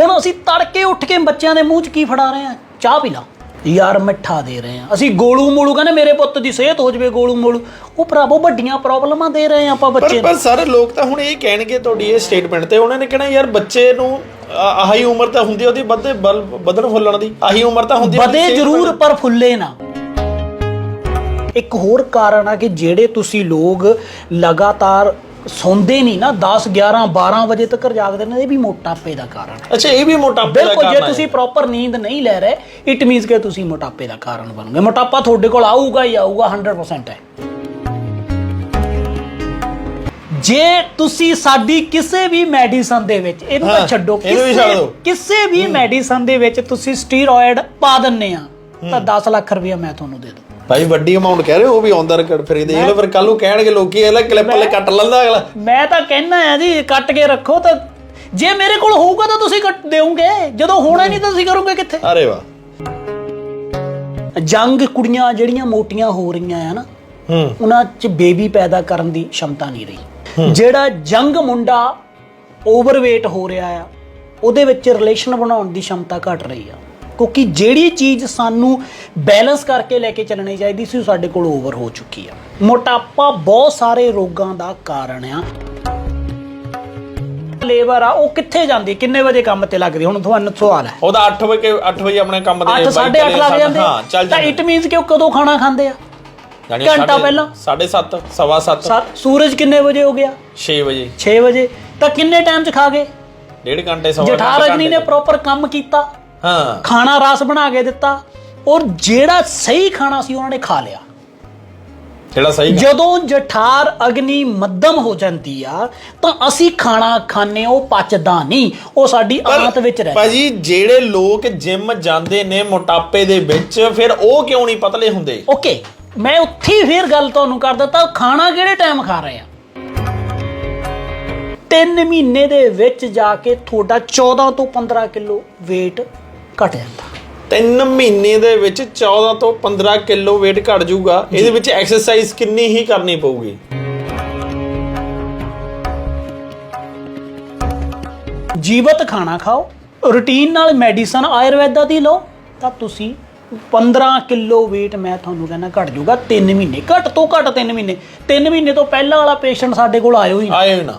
ਹੁਣ ਅਸੀਂ ਤੜਕੇ ਉੱਠ ਕੇ ਬੱਚਿਆਂ ਦੇ ਮੂੰਹ 'ਚ ਕੀ ਫੜਾ ਰਹੇ ਆ ਚਾਹ ਪੀ ਲਾ। ਯਾਰ ਮਿੱਠਾ ਦੇ ਰਹੇ ਆ ਅਸੀਂ ਗੋਲੂ ਮੋਲੂ ਕਹਿੰਦੇ ਮੇਰੇ ਪੁੱਤ ਦੀ ਸਿਹਤ ਹੋ ਜਵੇ ਗੋਲੂ ਮੋਲੂ। ਉਹ ਭਰਾਵੋ ਵੱਡੀਆਂ ਪ੍ਰੋਬਲਮਾਂ ਦੇ ਰਹੇ ਆ ਆਪਾਂ ਪਰ ਬੱਚੇ ਨੂੰ। ਪਰ ਸਾਰੇ ਲੋਕ ਤਾਂ ਹੁਣ ਇਹ ਕਹਿਣਗੇ ਤੁਹਾਡੀ ਇਹ ਸਟੇਟਮੈਂਟ ਤੇ। ਉਹਨਾਂ ਨੇ ਕਹਿਣਾ ਯਾਰ ਬੱਚੇ ਨੂੰ ਆ- ਆਹੀ ਉਮਰ ਤਾਂ ਹੁੰਦੀ ਆ ਉਹਦੀ ਵਧੇ ਬਲ ਵਧਣ ਫੁੱਲਣ ਦੀ। ਆਹੀ ਉਮਰ ਤਾਂ ਹੁੰਦੀ ਆ ਉਹਦੀ ਵਧੇ ਸਿਹਤ ਜ਼ਰੂਰ ਪਰ ਫੁੱਲੇ ਨਾ। ਇੱਕ ਹੋਰ ਕਾਰਨ ਆ ਕਿ ਜਿਹੜੇ ਤੁਸੀਂ ਲੋਕ ਲਗਾਤਾਰ ਸੌਂਦੇ ਨਹੀਂ ਨਾ 10 11 12 ਵਜੇ ਤੱਕ ਜਾਗਦੇ ਨੇ ਇਹ ਵੀ ਮੋਟਾਪੇ ਦਾ ਕਾਰਨ ਹੈ। ਅੱਛਾ ਇਹ ਵੀ ਮੋਟਾਪੇ ਦਾ ਬਿਲਕੁਲ ਜੇ ਕਾਰਨ ਹੈ ਤੁਸੀਂ ਪ੍ਰੋਪਰ ਨੀਂਦ ਨਹੀਂ ਲੈ ਰਹੇ ਇਟ ਮੀਨਸ ਕਿ ਤੁਸੀਂ ਮੋਟਾਪੇ ਦਾ ਕਾਰਨ ਬਣੋਗੇ ਮੋਟਾਪਾ ਤੁਹਾਡੇ ਕੋਲ ਆਊਗਾ ਹੀ ਆਊਗਾ 100% ਹੈ। ਜੇ ਤੁਸੀਂ ਸਾਡੀ ਕਿਸੇ ਵੀ ਮੈਡੀਸਨ ਦੇ ਵਿੱਚ ਇਹਨੂੰ ਤਾਂ ਹਾਂ, ਛੱਡੋ ਇਹਨੂੰ ਵੀ ਕਿਸੇ- ਛੱਡ ਦਿਓ। ਕਿਸੇ ਵੀ ਮੈਡੀਸਨ ਦੇ ਵਿੱਚ ਤੁਸੀਂ ਸਟੀਰੋਇਡ ਪਾ ਦਿੰਨੇ ਆ ਤਾਂ 10 ਲੱਖ ਰੁਪਇਆ ਮੈਂ ਤੁਹਾਨੂੰ ਦੇ ਦੂੰ ਭਾਈ ਵੱਡੀ ਅਮਾਉਂਟ ਕਹਿ ਰਹੇ ਹੋ ਉਹ ਵੀ ਆਉਂਦਾ ਰਿਕਾਰਡ ਫਿਰ ਦੇਖ ਲਓ ਫਿਰ ਕੱਲ ਨੂੰ ਕਹਿਣਗੇ ਲੋਕੀ ਇਹਲਾ ਕਲਿੱਪ ਵਾਲੇ ਕੱਟ ਲੈਂਦਾ ਅਗਲਾ। ਮੈਂ ਤਾਂ ਕਹਿਣਾ ਆ ਜੀ ਕੱਟ ਕੇ ਰੱਖੋ ਤਾਂ ਜੇ ਮੇਰੇ ਕੋਲ ਹੋਊਗਾ ਤਾਂ ਤੁਸੀਂ ਕੱਟ ਦਿਓਗੇ। ਜਦੋਂ ਹੋਣਾ ਨਹੀਂ ਤਾਂ ਤੁਸੀਂ ਕਰੋਗੇ ਕਿੱਥੇ? ਅਰੇ ਵਾਹ। ਜੰਗ ਕੁੜੀਆਂ ਜਿਹੜੀਆਂ ਮੋਟੀਆਂ ਹੋ ਰਹੀਆਂ ਆ ਨਾ ਹੂੰ। ਉਹਨਾਂ 'ਚ ਬੇਬੀ ਪੈਦਾ ਕਰਨ ਦੀ ਸ਼ਮਤਾ ਨਹੀਂ ਰਹੀ। ਜਿਹੜਾ ਜੰਗ ਮੁੰਡਾ ਓਵਰਵੇਟ ਹੋ ਰਿਹਾ ਆ ਉਹਦੇ ਵਿੱਚ ਰਿਲੇਸ਼ਨ ਬਣਾਉਣ ਦੀ ਸ਼ਮਤਾ ਘਟ ਰਹੀ ਆ। ਕਿਉਂਕਿ ਜਿਹੜੀ ਚੀਜ਼ ਸਾਨੂੰ ਬੈਲੈਂਸ ਕਰਕੇ ਲੈ ਕੇ ਚੱਲਣੀ ਚਾਹੀਦੀ ਸੀ ਉਹ ਸਾਡੇ ਕੋਲ ਓਵਰ ਹੋ ਚੁੱਕੀ ਆ। ਮੋਟਾਪਾ ਬਹੁਤ ਸਾਰੇ ਰੋਗਾਂ ਦਾ ਕਾਰਨ ਆ। ਲੇਬਰ ਆ ਉਹ ਕਿੱਥੇ ਜਾਂਦੀ? ਕਿੰਨੇ ਵਜੇ ਕੰਮ ਤੇ ਲੱਗਦੀ? ਹੁਣ ਤੁਹਾਨੂੰ ਸਵਾਲ ਹੈ। ਉਹਦਾ 8 ਵਜੇ 8 ਵਜੇ ਆਪਣੇ ਕੰਮ ਤੇ 8 ਬਾਈ 8:30 ਚਲੇ ਲੱਗ। ਜਾਂਦੇ ਹਾਂ ਚੱਲ ਤਾਂ ਇਟ ਮੀਨਸ ਕਿ ਉਹ ਕਦੋਂ ਖਾਣਾ ਖਾਂਦੇ ਆ? ਘੰਟਾ ਪਹਿਲਾਂ? ਸਾਢੇ 7 ਸਵਾ 7 ਸੱਤ- ਸੂਰਜ ਕਿੰਨੇ ਵਜੇ ਹੋ ਗਿਆ? 6 ਵਜੇ। 6 ਵਜੇ। ਤਾਂ ਕਿੰਨੇ ਟਾਈਮ 'ਚ ਖਾ ਗਏ? ਡੇਢ ਘੰਟੇ ਸਵਾ ਜਠਾਰ ਘੰਟੇ ਅਗਨੀ ਨੇ ਪ੍ਰੋਪਰ ਕੰਮ ਕੀਤਾ। ਹਾਂ। ਖਾਣਾ ਰਸ ਬਣਾ ਕੇ ਦਿੱਤਾ ਔਰ ਜਿਹੜਾ ਸਹੀ ਖਾਣਾ ਸੀ ਉਹਨਾਂ ਨੇ ਖਾ ਲਿਆ। ਜਿਹੜਾ ਸਹੀ। ਜਦੋਂ ਜਠਾਰ ਅਗਨੀ ਮੱਧਮ ਹੋ ਜਾਂਦੀ ਆ ਤਾਂ ਅਸੀਂ ਖਾਣਾ ਖਾਣੇ ਉਹ ਪਚਦਾ ਨਹੀਂ ਉਹ ਸਾਡੀ ਆਂਤ ਵਿੱਚ ਰਹਿ ਭਾਜੀ ਜਿਹੜੇ ਲੋਕ ਜਿਮ ਜਾਂਦੇ ਨੇ ਮੋਟਾਪੇ ਦੇ ਵਿੱਚ ਫਿਰ ਉਹ ਕਿਉਂ ਨਹੀਂ ਪਤਲੇ ਹੁੰਦੇ? ਓਕੇ ਮੈਂ ਉੱਥੇ ਫੇਰ ਗੱਲ ਤੁਹਾਨੂੰ ਕਰ ਦਿੱਤਾ ਖਾਣਾ ਕਿਹੜੇ ਟਾਈਮ ਖਾ ਰਹੇ ਆ? ਤਿੰਨ ਮਹੀਨੇ ਦੇ ਵਿੱਚ ਜਾ ਕੇ ਤੁਹਾਡਾ 14 ਤੋਂ 15 ਕਿਲੋ weight ਘਟ ਜਾਂਦਾ। ਤਿੰਨ ਮਹੀਨੇ ਦੇ ਵਿੱਚ 14 ਤੋਂ 15 ਕਿਲੋ weight ਘਟ ਜਾਊਗਾ। ਇਹਦੇ ਵਿੱਚ ਐਕਸਰਸਾਈਜ਼ ਕਿੰਨੀ ਹੀ ਕਰਨੀ ਪਊਗੀ? ਜੀਵਤ ਖਾਣਾ ਖਾਓ ਰੂਟੀਨ ਨਾਲ ਮੈਡੀਸਨ ਆਯੁਰਵੈਦਾ ਦੀ ਲਓ ਤਾਂ ਤੁਸੀਂ 15 ਕਿਲੋ weight ਮੈਂ ਤੁਹਾਨੂੰ ਕਹਿੰਦਾ ਘਟ ਜਾਊਗਾ। 3 ਮਹੀਨੇ ਘਟ ਤੋਂ ਘਟ 3 ਮਹੀਨੇ। 3 ਮਹੀਨੇ ਤੋਂ ਪਹਿਲਾਂ ਵਾਲਾ ਪੇਸ਼ੈਂਟ ਸਾਡੇ ਕੋਲ ਆਇਓ ਹੀ ਨਾ। ਆਏ ਨਾ।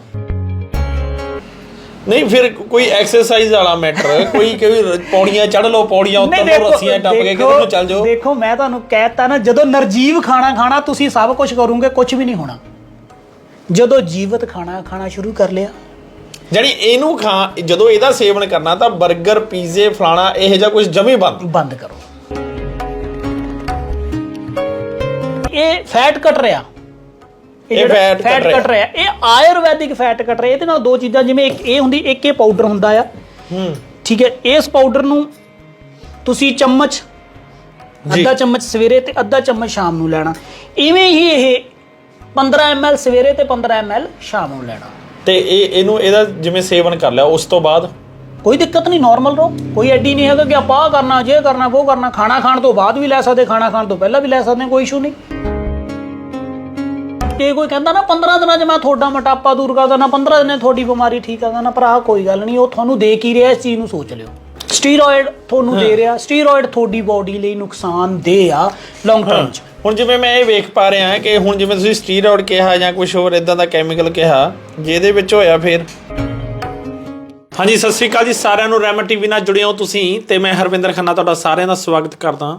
ਨਹੀਂ ਫਿਰ ਕੋਈ ਐਕਸਰਸਾਈਜ਼ ਵਾਲਾ ਮੈਟਰ ਕੋਈ ਕੋਈ ਪੌੜੀਆਂ ਚੜ ਲਓ ਪੌੜੀਆਂ ਉੱਤਰ ਲਓ ਰੱਸੀਆਂ ਟੱਪ ਕੇ ਕਿਧਰ ਨੂੰ ਚੱਲ ਜਾਓ। ਦੇਖੋ ਮੈਂ ਤੁਹਾਨੂੰ ਕਹਿਤਾ ਨਾ ਜਦੋਂ ਨਰਜੀਵ ਖਾਣਾ ਖਾਣਾ ਤੁਸੀਂ ਸਭ ਕੁਝ ਕਰੋਗੇ ਕੁਝ ਵੀ ਨਹੀਂ ਹੋਣਾ। ਜਦੋਂ ਜੀਵਤ ਖਾਣਾ ਖਾਣਾ ਸ਼ੁਰੂ ਕਰ ਲਿਆ। ਜਾਣੀ ਇਹਨੂੰ ਖਾ ਜਦੋਂ ਇਹਦਾ ਸੇਵਨ ਕਰਨਾ ਤਾਂ 버ਗਰ ਪੀਜ਼ੇ ਫਲਾਣਾ ਇਹੋ ਜਿਹਾ ਕੁਝ ਜਮੀ ਬੰਦ। ਬੰਦ ਕਰੋ। ਇਹ ਫੈਟ ਘਟ ਰਿਹਾ। ਇਹ fat ਘਟ fat ਰਿਹਾ। ਇਹ ਆਯੁਰਵੈਦਿਕ ਫੈਟ ਘਟ ਰਿਹਾ। ਇਹਦੇ ਨਾਲ ਦੋ ਚੀਜ਼ਾਂ ਜਿਵੇਂ ਇੱਕ ਇਹ ਹੁੰਦੀ ਇੱਕ ਇਹ ਪਾਊਡਰ ਹੁੰਦਾ ਆ। ਹੂੰ। ਠੀਕ ਹੈ ਇਸ ਪਾਊਡਰ ਨੂੰ ਤੁਸੀਂ ਚਮਚ। ਅੱਧਾ ਚਮਚ ਸਵੇਰੇ ਤੇ ਅੱਧਾ ਚਮਚ ਸ਼ਾਮ ਨੂੰ ਲੈਣਾ। ਇਵੇਂ ਹੀ ਇਹ 15 ml ਸਵੇਰੇ ਤੇ 15 ml ਸ਼ਾਮ ਨੂੰ ਲੈਣਾ। ਤੇ ਇਹ ਇਹਨੂੰ ਇਹਦਾ ਜਿਵੇਂ ਸੇਵਨ ਕਰ ਲਿਆ ਉਸ ਤੋਂ ਬਾਅਦ? ਕੋਈ ਦਿੱਕਤ ਨਹੀਂ ਨਾਰਮਲ ਰਹੋ। ਕੋਈ ਐਡੀ ਨਹੀਂ ਹੈਗਾ ਕਿ ਆਪਾਂ ਆਹ ਕਰਨਾ ਜੇ ਕਰਨਾ ਉਹ ਕਰਨਾ ਖਾਣਾ ਖਾਣ ਤੋਂ ਬਾਅਦ ਵੀ ਲੈ ਸਕਦੇ ਖਾਣਾ ਖਾਣ ਤੋਂ ਪਹਿਲਾਂ ਵੀ ਲੈ ਸਕਦੇ ਕੋਈ ਇਸ਼ੂ ਨਹੀਂ। ਜੇ ਕੋਈ ਕਹਿੰਦਾ ਨਾ 15 ਦਿਨਾਂ 'ਚ ਮੈਂ ਤੁਹਾਡਾ ਮੋਟਾਪਾ ਦੂਰ ਕਰ ਦੇਣਾ 15 ਦਿਨਾਂ 'ਚ ਤੁਹਾਡੀ ਬਿਮਾਰੀ ਠੀਕ ਕਰ ਦੇਣਾ ਭਰਾ ਕੋਈ ਗੱਲ ਨਹੀਂ ਉਹ ਤੁਹਾਨੂੰ ਦੇ ਕੀ ਰਿਹਾ ਇਸ ਚੀਜ਼ ਨੂੰ ਸੋਚ ਲਿਓ। ਸਟੀਰੋਇਡ ਤੁਹਾਨੂੰ ਦੇ ਰਿਹਾ ਸਟੀਰੋਇਡ ਤੁਹਾਡੀ ਬਾਡੀ ਲਈ ਨੁਕਸਾਨਦੇਹ ਆ ਲੌਂਗ ਟਰਮ 'ਚ ਹੁਣ ਜਿਵੇਂ ਮੈਂ ਇਹ ਵੇਖ ਪਾ ਰਿਹਾ ਕਿ ਹੁਣ ਜਿਵੇਂ ਤੁਸੀਂ ਸਟੀਰੋਇਡ ਕਿਹਾ ਜਾਂ ਕੁਝ ਹੋਰ ਇਦਾਂ ਦਾ ਕੈਮੀਕਲ ਕਿਹਾ ਜਿਹਦੇ ਵਿੱਚ ਹੋਇਆ ਫਿਰ। ਹਾਂਜੀ ਸਤਿ ਸ੍ਰੀ ਅਕਾਲ ਜੀ ਸਾਰਿਆਂ ਨੂੰ ਰੈਮਾ ਟੀਵੀ ਨਾਲ ਜੁੜੇ ਹੋ ਤੁਸੀਂ ਤੇ ਮੈਂ ਹਰਵਿੰਦਰ ਖੰਨਾ ਤੁਹਾਡਾ ਸਾਰਿਆਂ ਦਾ ਸਵਾਗਤ ਕਰਦਾ।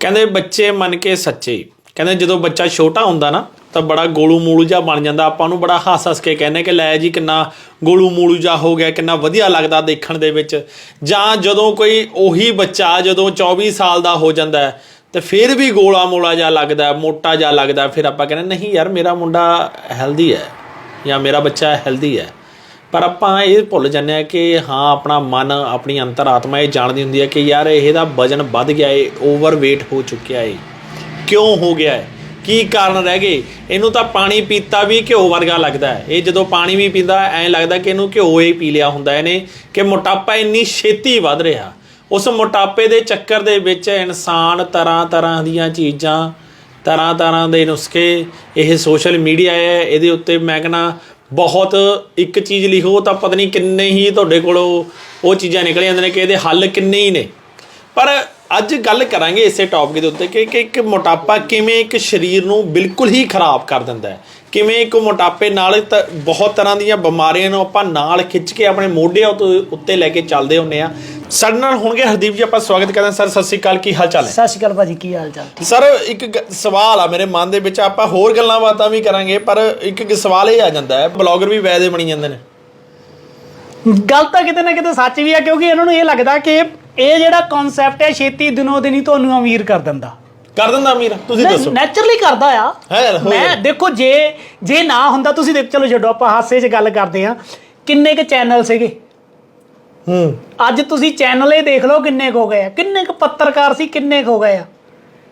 ਕਹਿੰਦੇ ਬੱਚੇ ਮੰਨ ਕੇ ਸੱਚੇ। ਕਹਿੰਦੇ ਜਦੋਂ ਬੱਚਾ ਛੋਟਾ ਹੁੰਦਾ ਨਾ ਤਾਂ ਬੜਾ ਗੋਲੂ ਮੂਲੂ ਜਿਹਾ ਬਣ ਜਾਂਦਾ। ਆਪਾਂ ਨੂੰ ਬੜਾ ਹੱਸ ਹੱਸ ਕੇ ਕਹਿੰਦੇ ਕਿ ਲੈ ਜੀ ਕਿੰਨਾ ਗੋਲੂ ਮੂਲੂ ਜਿਹਾ ਹੋ ਗਿਆ ਕਿੰਨਾ ਵਧੀਆ ਲੱਗਦਾ ਦੇਖਣ ਦੇ ਵਿੱਚ। ਜਾਂ ਜਦੋਂ ਕੋਈ ਉਹੀ ਬੱਚਾ ਜਦੋਂ 24 ਸਾਲ ਦਾ ਹੋ ਜਾਂਦਾ ਹੈ, ਤੇ ਫਿਰ ਵੀ ਗੋਲਾ ਮੋਲਾ ਜਿਹਾ ਲੱਗਦਾ ਮੋਟਾ ਜਿਹਾ ਲੱਗਦਾ ਫਿਰ ਆਪਾਂ ਕਹਿੰਦੇ ਨਹੀਂ ਯਾਰ ਮੇਰਾ ਮੁੰਡਾ ਹੈਲਦੀ ਹੈ ਜਾਂ ਮੇਰਾ ਬੱਚਾ ਹੈਲਦੀ ਹੈ। ਪਰ ਆਪਾਂ ਇਹ ਭੁੱਲ ਜਾਂਦੇ ਆ ਕਿ ਹਾਂ ਆਪਣਾ ਮਨ ਆਪਣੀ ਅੰਤਰਾਤਮਾ ਇਹ ਜਾਣਦੀ ਹੁੰਦੀ ਹੈ ਕਿ ਯਾਰ ਇਹਦਾ ਵਜਨ ਵੱਧ ਗਿਆ ਏ ਓਵਰਵੇਟ ਹੋ ਚੁੱਕਿਆ ਏ। ਕਿਉਂ ਹੋ ਗਿਆ ਹੈ ਕੀ ਕਾਰਨ ਰਹਿ ਗਏ? ਇਹਨੂੰ ਤਾਂ ਪਾਣੀ ਪੀਤਾ ਵੀ ਘਿਓ ਵਰਗਾ ਲੱਗਦਾ ਹੈ। ਇਹ ਜਦੋਂ ਪਾਣੀ ਵੀ ਪੀਂਦਾ, ਐਂ ਲੱਗਦਾ ਕਿ ਇਹਨੂੰ ਘਿਓ ਹੀ ਪੀ ਲਿਆ ਹੁੰਦਾ ਇਹਨੇ, ਕਿ ਮੋਟਾਪਾ ਇੰਨੀ ਛੇਤੀ ਵੱਧ ਰਿਹਾ। ਉਸ ਮੋਟਾਪੇ ਦੇ ਚੱਕਰ ਦੇ ਵਿੱਚ ਇਨਸਾਨ ਤਰ੍ਹਾਂ ਤਰ੍ਹਾਂ ਦੀਆਂ ਚੀਜ਼ਾਂ, ਤਰ੍ਹਾਂ ਤਰ੍ਹਾਂ ਦੇ ਨੁਸਖੇ, ਇਹ ਸੋਸ਼ਲ ਮੀਡੀਆ ਹੈ, ਇਹਦੇ ਉੱਤੇ ਮੈਂ ਕਹਿੰਦਾ ਬਹੁਤ ਇੱਕ ਚੀਜ਼ ਲਿਖੋ ਤਾਂ ਪਤਾ ਨਹੀਂ ਕਿੰਨੇ ਹੀ ਤੁਹਾਡੇ ਕੋਲੋਂ ਉਹ ਚੀਜ਼ਾਂ ਨਿਕਲ ਜਾਂਦੀਆਂ ਨੇ ਕਿ ਇਹਦੇ ਹੱਲ ਕਿੰਨੇ ਹੀ ਨੇ। ਪਰ ਅੱਜ ਗੱਲ ਕਰਾਂਗੇ ਇਸੇ ਟੌਪਿਕ ਦੇ ਉੱਤੇ ਕਿ ਕਿ ਇੱਕ ਮੋਟਾਪਾ ਕਿਵੇਂ ਇੱਕ ਸਰੀਰ ਨੂੰ ਬਿਲਕੁਲ ਹੀ ਖਰਾਬ ਕਰ ਦਿੰਦਾ ਹੈ। ਕਿਵੇਂ ਇੱਕ ਮੋਟਾਪੇ ਨਾਲ ਤਾਂ ਬਹੁਤ ਤਰ੍ਹਾਂ ਦੀਆਂ ਬਿਮਾਰੀਆਂ ਨੂੰ ਆਪਾਂ ਨਾਲ ਖਿੱਚ ਕੇ ਆਪਣੇ ਮੋਢਿਆਂ ਉੱਤੇ ਉੱਤੇ ਲੈ ਕੇ ਚੱਲਦੇ ਹੁੰਨੇ ਆ ਸਾਡੇ ਨਾਲ ਹੋਣਗੇ ਹਰਦੀਪ ਜੀ ਆਪਾਂ ਸਵਾਗਤ ਕਰਦੇ ਹਾਂ। ਸਰ ਸਤਿ ਸ਼੍ਰੀ ਅਕਾਲ ਕੀ ਹਾਲ ਚਾਲ ਹੈ? ਸਤਿ ਸ਼੍ਰੀ ਅਕਾਲ ਭਾਜੀ ਕੀ ਹਾਲ ਚਾਲ? ਠੀਕ? ਸਰ ਇੱਕ ਸਵਾਲ ਆ ਮੇਰੇ ਮਨ ਦੇ ਵਿੱਚ ਆਪਾਂ ਹੋਰ ਗੱਲਾਂ ਬਾਤਾਂ ਵੀ ਕਰਾਂਗੇ ਪਰ ਇੱਕ ਸਵਾਲ ਇਹ ਆ ਜਾਂਦਾ ਹੈ ਬਲੌਗਰ ਵੀ ਵੈਦੇ ਬਣੀ ਜਾਂਦੇ ਨੇ। ਗੱਲ ਤਾਂ ਕਿਤੇ ਨਾ ਕਿਤੇ ਸੱਚ ਵੀ ਆ ਕਿਉਂਕਿ ਇਹਨਾਂ ਨੂੰ ਇਹ ਲੱਗਦਾ ਕਿ ਇਹ ਜਿਹੜਾ ਕਨਸੈਪਟ ਹੈ ਛੇਤੀ ਦਿਨੋ ਦਿਨ ਹੀ ਤੁਹਾਨੂੰ ਅਮੀਰ ਕਰ ਦਿੰਦਾ। ਕਰ ਦਿੰਦਾ ਅਮੀਰ ਤੁਸੀਂ ਦੱਸੋ। ਨੈਚੁਰਲੀ ਕਰਦਾ ਆ। ਹੈ, ਹੋ ਮੈਂ। ਦੇਖੋ ਜੇ ਜੇ ਨਾ ਹੁੰਦਾ ਤੁਸੀਂ ਦੇਖ ਚਲੋ ਛੱਡੋ ਆਪਾਂ ਹਾਸੇ 'ਚ ਗੱਲ ਕਰਦੇ ਆ ਕਿੰਨੇ ਕੁ ਚੈਨਲ ਸੀਗੇ? ਹੂੰ। ਅੱਜ ਤੁਸੀਂ ਚੈਨਲ ਹੀ ਦੇਖ ਲਓ ਕਿੰਨੇ ਕੁ ਹੋ ਗਏ ਆ। ਕਿੰਨੇ ਕੁ ਪੱਤਰਕਾਰ ਸੀ ਕਿੰਨੇ ਕੁ ਹੋ ਗਏ ਆ।